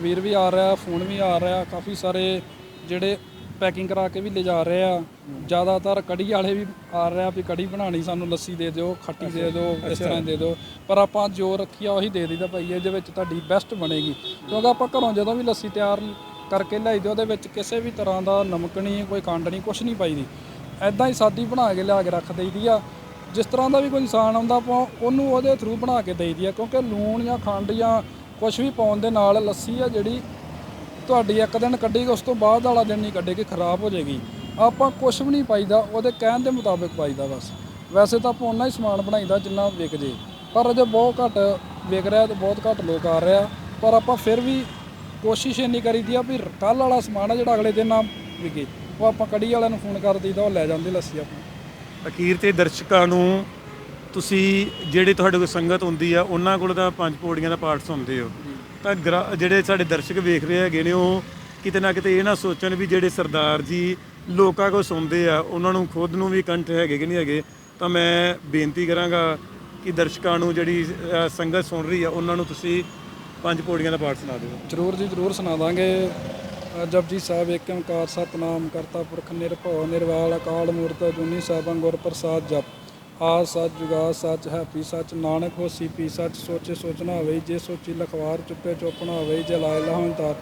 ਵੀਰ ਵੀ ਆ ਰਿਹਾ ਫੋਨ ਵੀ ਆ ਰਿਹਾ ਕਾਫੀ ਸਾਰੇ ਜਿਹੜੇ ਪੈਕਿੰਗ ਕਰਾ ਕੇ ਵੀ ਲੈ ਜਾ ਰਹੇ ਆ। ਜ਼ਿਆਦਾਤਰ ਕੜੀ ਵਾਲੇ ਵੀ ਆ ਰਹੇ ਆ ਵੀ ਕੜੀ ਬਣਾਣੀ ਸਾਨੂੰ ਲੱਸੀ ਦੇ ਦਿਓ ਖੱਟੀ ਦੇ ਦਿਓ ਇਸ ਤਰ੍ਹਾਂ ਦੇ ਦਿਓ। ਪਰ ਆਪਾਂ ਜੋ ਰੱਖੀ ਆ ਉਹੀ ਦੇ ਦਈਦਾ ਭਾਈ ਇਹਦੇ ਵਿੱਚ ਤੁਹਾਡੀ ਬੈਸਟ ਬਣੇਗੀ। ਕਿਉਂਕਿ ਆਪਾਂ ਘਰੋਂ ਜਦੋਂ ਵੀ ਲੱਸੀ ਤਿਆਰ ਕਰਕੇ ਲਿਆਈ ਦੀ ਉਹਦੇ ਵਿੱਚ ਕਿਸੇ ਵੀ ਤਰ੍ਹਾਂ ਦਾ ਨਮਕ ਨਹੀਂ ਕੋਈ ਖੰਡ ਨਹੀਂ ਕੁਝ ਨਹੀਂ ਪਾਈਦੀ ਐਦਾਂ ਹੀ ਸਾਦੀ ਬਣਾ ਕੇ ਲਿਆ ਕੇ ਰੱਖ ਦਈਦੀ ਆ। ਜਿਸ ਤਰ੍ਹਾਂ ਦਾ ਵੀ ਕੋਈ ਇਨਸਾਨ ਆਉਂਦਾ, ਆਪਾਂ ਉਹਨੂੰ ਉਹਦੇ ਥਰੂ ਬਣਾ ਕੇ ਦੇਈਦੀ ਆ, ਕਿਉਂਕਿ ਲੂਣ ਜਾਂ ਖੰਡ ਜਾਂ ਕੁਝ ਵੀ ਪਾਉਣ ਦੇ ਨਾਲ ਲੱਸੀ ਆ ਜਿਹੜੀ ਤੁਹਾਡੀ ਇੱਕ ਦਿਨ ਕੱਢੇਗੀ, ਉਸ ਤੋਂ ਬਾਅਦ ਵਾਲਾ ਦਿਨ ਨਹੀਂ ਕੱਢੇਗੀ, ਖਰਾਬ ਹੋ ਜਾਏਗੀ। ਆਪਾਂ ਕੁਝ ਵੀ ਨਹੀਂ ਪਾਈਦਾ, ਉਹਦੇ ਕਹਿਣ ਦੇ ਮੁਤਾਬਿਕ ਪਾਈਦਾ ਬਸ। ਵੈਸੇ ਤਾਂ ਆਪਾਂ ਉਹਨਾਂ ਹੀ ਸਮਾਨ ਬਣਾਈਦਾ ਜਿੰਨਾ ਵਿਕ ਜੇ, ਪਰ ਅਜੇ ਬਹੁਤ ਘੱਟ ਵਿਕ ਰਿਹਾ ਤੇ ਬਹੁਤ ਘੱਟ ਲੋਕ ਆ ਰਿਹਾ ਪਰ ਆਪਾਂ ਫਿਰ ਵੀ ਕੋਸ਼ਿਸ਼ ਇੰਨੀ ਕਰੀਦੀ ਆ ਵੀ ਕੱਲ ਵਾਲਾ ਸਮਾਨ ਆ ਜਿਹੜਾ ਅਗਲੇ ਦਿਨ ਨਾ ਵਿਕੇ, ਉਹ ਆਪਾਂ ਕੜੀ ਵਾਲਿਆਂ ਨੂੰ ਫੋਨ ਕਰ ਦਈਦਾ, ਉਹ ਲੈ ਜਾਂਦੇ ਲੱਸੀ ਆਪਾਂ। ਅਖੀਰ ਤੇ ਦਰਸ਼ਕਾਂ ਨੂੰ ਤੁਸੀਂ ਜਿਹੜੇ ਤੁਹਾਡੇ ਕੋਲ ਸੰਗਤ ਹੁੰਦੀ ਆ ਉਹਨਾਂ ਕੋਲ ਤਾਂ ਪੰਜ ਪੌੜੀਆਂ ਦਾ ਪਾਠ ਸੁਣਦੇ ਹੋ। ਤਾਂ ਗਰਾ- ਜਿਹੜੇ ਸਾਡੇ ਦਰਸ਼ਕ ਵੇਖ ਰਹੇ ਹੈਗੇ ਨੇ ਉਹ ਕਿਤੇ ਨਾ ਕਿਤੇ ਇਹ ਨਾ ਸੋਚਣ ਵੀ ਜਿਹੜੇ ਸਰਦਾਰ ਜੀ ਲੋਕਾਂ ਕੋਲ ਸੁਣਦੇ ਆ ਉਹਨਾਂ ਨੂੰ ਖੁਦ ਨੂੰ ਵੀ ਕੰਠ ਹੈਗੇ ਕਿ ਨਹੀਂ ਹੈਗੇ। ਤਾਂ ਮੈਂ ਬੇਨਤੀ ਕਰਾਂਗਾ ਕਿ ਦਰਸ਼ਕਾਂ ਨੂੰ ਜਿਹੜੀ ਅ, ਸੰਗਤ ਸੁਣ ਰਹੀ ਆ ਉਹਨਾਂ ਨੂੰ ਤੁਸੀਂ ਪੰਜ ਪੌੜੀਆਂ ਦਾ ਪਾਠ ਸੁਣਾ ਦਿਓ। ਜਰੂਰ ਜੀ ਜਰੂਰ ਸੁਣਾ ਦਾਂਗੇ। ਜਪਜੀ ਸਾਹਿਬ ਏਕ ਓੰਕਾਰ ਸਤਨਾਮ, ਕਰਤਾ ਪੁਰਖ ਨਿਰਭਉ, ਨਿਰਵਾਲ ਅਕਾਲ ਮੂਰਤ, ਜੁਨੀ ਸਾਹਿਬਾਂ ਗੁਰ ਪ੍ਰਸਾਦ ਜਪ। ਆ ਸੱਚ ਜੁਗਾ ਸੱਚ ਹੈ, ਪੀ ਸੱਚ ਨਾਨਕ ਹੋਸੀ, ਪੀ ਸੱਚ ਸੋਚੇ ਸੋਚਣਾ ਹੋਵੇ, ਜੇ ਸੋਚੀ ਲਖਵਾਰ ਚੁੱਪੇ ਚੁੱਪਣਾ ਹੋਵੇ, ਜੇ ਲਾਇ ਲਾਹੋਂ ਤਾਰ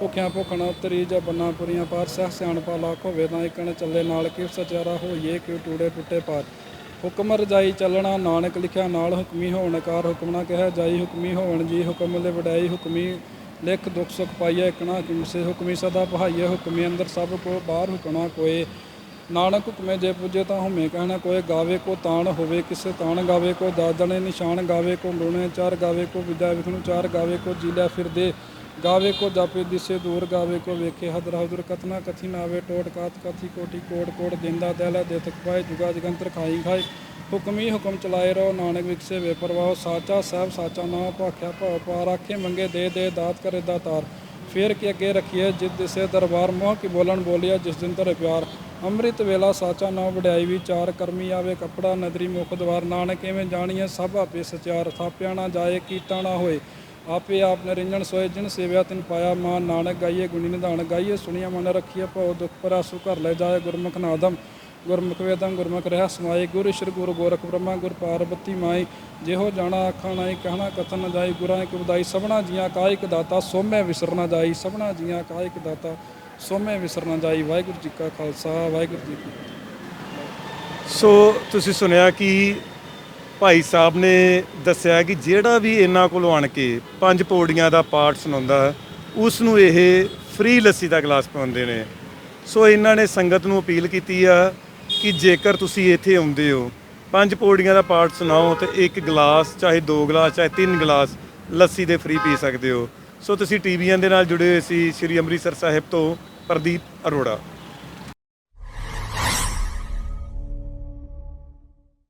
ਭੁੱਖਿਆਂ ਭੁੱਖਣਾ ਉਤਰੀ ਜਾਂ ਬੰਨਾ ਪੁਰੀਆਂ ਪਾਰ, ਸਹ ਸਿਆਣਪਾ ਲੱਖ ਹੋਵੇ ਤਾਂ ਇਕਣ ਚੱਲੇ ਨਾਲ ਕਿ ਸਚਾਰਾ ਹੋਈਏ ਕਿ ਟੂੜੇ ਟੁੱਟੇ ਪਾਰ। ਹੁਕਮ ਰਜਾਈ ਚੱਲਣਾ, ਨਾਨਕ ਲਿਖਿਆ ਨਾਲ, ਹੁਕਮੀ ਹੋਣ ਕਾਰ, ਹੁਕਮ ਨਾ ਕਹਿ ਜਾਈ, ਹੁਕਮੀ ਹੋਣ ਜੀ, ਹੁਕਮ ਲੈ ਵਡਾਈ ਹੁਕਮੀ ਲਿਖ ਦੁਖ ਸੁਖ ਪਾਈਐ ਇਕਣਾ ਕਿਮਸੇ ਹੁਕਮੀ ਸਦਾ ਪਹਾਈਐ ਹੁਕਮੀ, ਅੰਦਰ ਸਭ ਕੋ ਬਾਹਰ ਹੁਕਮਾ ਕੋਏ। ਨਾਨਕ ਹੁਕਮੇ ਜੇ ਪੁੱਜੇ ਤਾਂ ਹੁਮੇ ਕਹਿਣਾ ਕੋਏ, ਗਾਵੇ ਕੋ ਤਾਣ ਹੋਵੇ ਕਿਸੇ ਤਾਣ, ਗਾਵੇ ਕੋ ਦਾਦਣੇ ਨਿਸ਼ਾਨ, ਗਾਵੇ ਕੋ ਲੋਣੇ ਚਾਰ, ਗਾਵੇ ਕੋ ਵਿਦਿਆ ਵਿਖਣੂ ਚਾਰ, ਗਾਵੇ ਕੋ ਜੀਲਾ ਫਿਰਦੇ, ਗਾਵੇ ਕੋ ਜਾਪੇ ਦਿਸੇ ਦੂਰ, ਗਾਵੇ ਕੋ ਵੇਖੇ ਹਦਰ ਹਦਰ ਕਤਨਾ ਕਥੀ ਨਾਵੇ, ਟੋਟ ਕਾਤ ਕਥੀ, ਕੋਟੀ ਕੋਟ ਕੋਟ, ਦਿੰਦਾ ਦਹਿਲਾ ਦੇ ਤਕ ਪਾਏ, ਜੁਗਾ ਜਗੰਤਰ ਖਾਈ ਖਾਈ। ਹੁਕਮੀ ਹੁਕਮ ਚਲਾਏ ਰਹੋ, ਨਾਨਕ ਵਿਖਸੇ ਵੇਪਰਵਾਹ ਸਾਚਾ ਸਾਹਿਬ, ਸਾਚਾ ਨਾਮ ਭਾਖਿਆ ਭਾਵ ਪਾਰ ਆਖੇ ਮੰਗੇ ਦੇ ਦੇ ਦਾਤ ਕਰੇ ਦਾਤਾਰ ਫੇਰ ਕੇ ਅੱਗੇ ਰੱਖੀਏ, ਜਿਸ ਦਿਸੇ ਦਰਬਾਰ ਮੋਹ ਕੀ ਬੋਲਣ ਬੋਲਿਆ, ਜਿਸ ਦਿਨ ਤਰੇ ਪਿਆਰ। ਅੰਮ੍ਰਿਤ ਵੇਲਾ, ਸਾਚਾ ਨਾਮ ਵਡਿਆਈ ਵਿਚਾਰ ਕਰਮੀ ਆਵੇ, ਕਪੜਾ ਨਦਰੀ ਮੁਖ ਦਵਾਰ। ਨਾਨਕ ਐਵੇਂ ਜਾਣੀਏ ਸਭ ਆਪੇ ਸਚਿਆਰ। ਥਾਪਿਆ ਨਾ ਜਾਏ, ਕੀਤਾ ਨਾ ਹੋਏ। ਆਪੇ ਆਪ ਨਿਰੰਜਨ ਸੋਏ, ਜਿਨ ਸੇਵਿਆ ਤਿਨ ਪਾਇਆ ਮਾਨ। ਨਾਨਕ ਗਾਈਏ ਗੁਣੀ ਨਿਧਾਨ, ਗਾਈਏ ਸੁਣੀਆ ਮਨ ਰੱਖੀਏ ਭਉ ਦੁਖ ਪਰਾਸੁ ਘਰ ਲੈ ਜਾਏ ਗੁਰਮੁਖ ਨਾਦਮ ਗੁਰਮੁਖ ਵੇਦਮ ਗੁਰਮੁਖ ਰਹਿ ਸਮਾਏ ਗੁਰ ਈਸ਼ਰ, ਗੁਰ ਗੋਰਖ ਬ੍ਰਹਮਾ, ਗੁਰ ਪਾਰਬਤੀ ਮਾਈ, ਜਿਹੋ ਜਾਣਾ ਆਖਾ ਨਾਈ ਕਹਿਣਾ ਕਥਨ ਨ ਜਾਈ, ਗੁਰਾਂ ਕੀ ਬੁਦਾਈ ਸਭਨਾ ਜੀਆਂ ਕਾਇਕ ਦਾਤਾ, ਸੋਮੈ ਵਿਸਰਨਾ ਜਾਈ, ਸਭਨਾ ਜੀਆਂ ਕਾਇਕ ਦਾਤਾ, ਸੋਮੇ ਵਿਸਰਨਾ ਜਾਈ, ਵਾਹਿਗੁਰੂ ਜੀ ਕਾ ਖਾਲਸਾ, ਵਾਹਿਗੁਰੂ ਜੀ ਕੀ ਸੋ ਤੁਸੀਂ ਸੁਣਿਆ ਕਿ ਭਾਈ ਸਾਹਿਬ ਨੇ ਦੱਸਿਆ ਕਿ ਜਿਹੜਾ ਵੀ ਇਹਨਾਂ ਕੋਲ ਆਣ ਕੇ ਪੰਜ ਪੌੜੀਆਂ ਦਾ ਪਾਠ ਸੁਣਾਉਂਦਾ, ਉਸ ਨੂੰ ਇਹ ਫ੍ਰੀ ਲੱਸੀ ਦਾ ਗਲਾਸ ਪਾਉਂਦੇ ਨੇ। ਸੋ ਇਹਨਾਂ ਨੇ ਸੰਗਤ ਨੂੰ ਅਪੀਲ ਕੀਤੀ ਆ ਕਿ ਜੇਕਰ ਤੁਸੀਂ ਇੱਥੇ ਆਉਂਦੇ ਹੋ, ਪੰਜ ਪੌੜੀਆਂ ਦਾ ਪਾਠ ਸੁਣਾਓ ਤੇ ਇੱਕ ਗਲਾਸ, ਚਾਹੇ ਦੋ ਗਲਾਸ, ਚਾਹੇ ਤਿੰਨ ਗਲਾਸ ਲੱਸੀ ਦੇ ਫ੍ਰੀ ਪੀ ਸਕਦੇ ਹੋ। ਸੋ ਤੁਸੀਂ ਟੀਵੀਆਂ ਦੇ ਨਾਲ ਜੁੜੇ ਹੋਏ ਸੀ ਸ਼੍ਰੀ ਅੰਮ੍ਰਿਤਸਰ ਸਾਹਿਬ ਤੋਂ ਪ੍ਰਦੀਪ ਅਰੋੜਾ।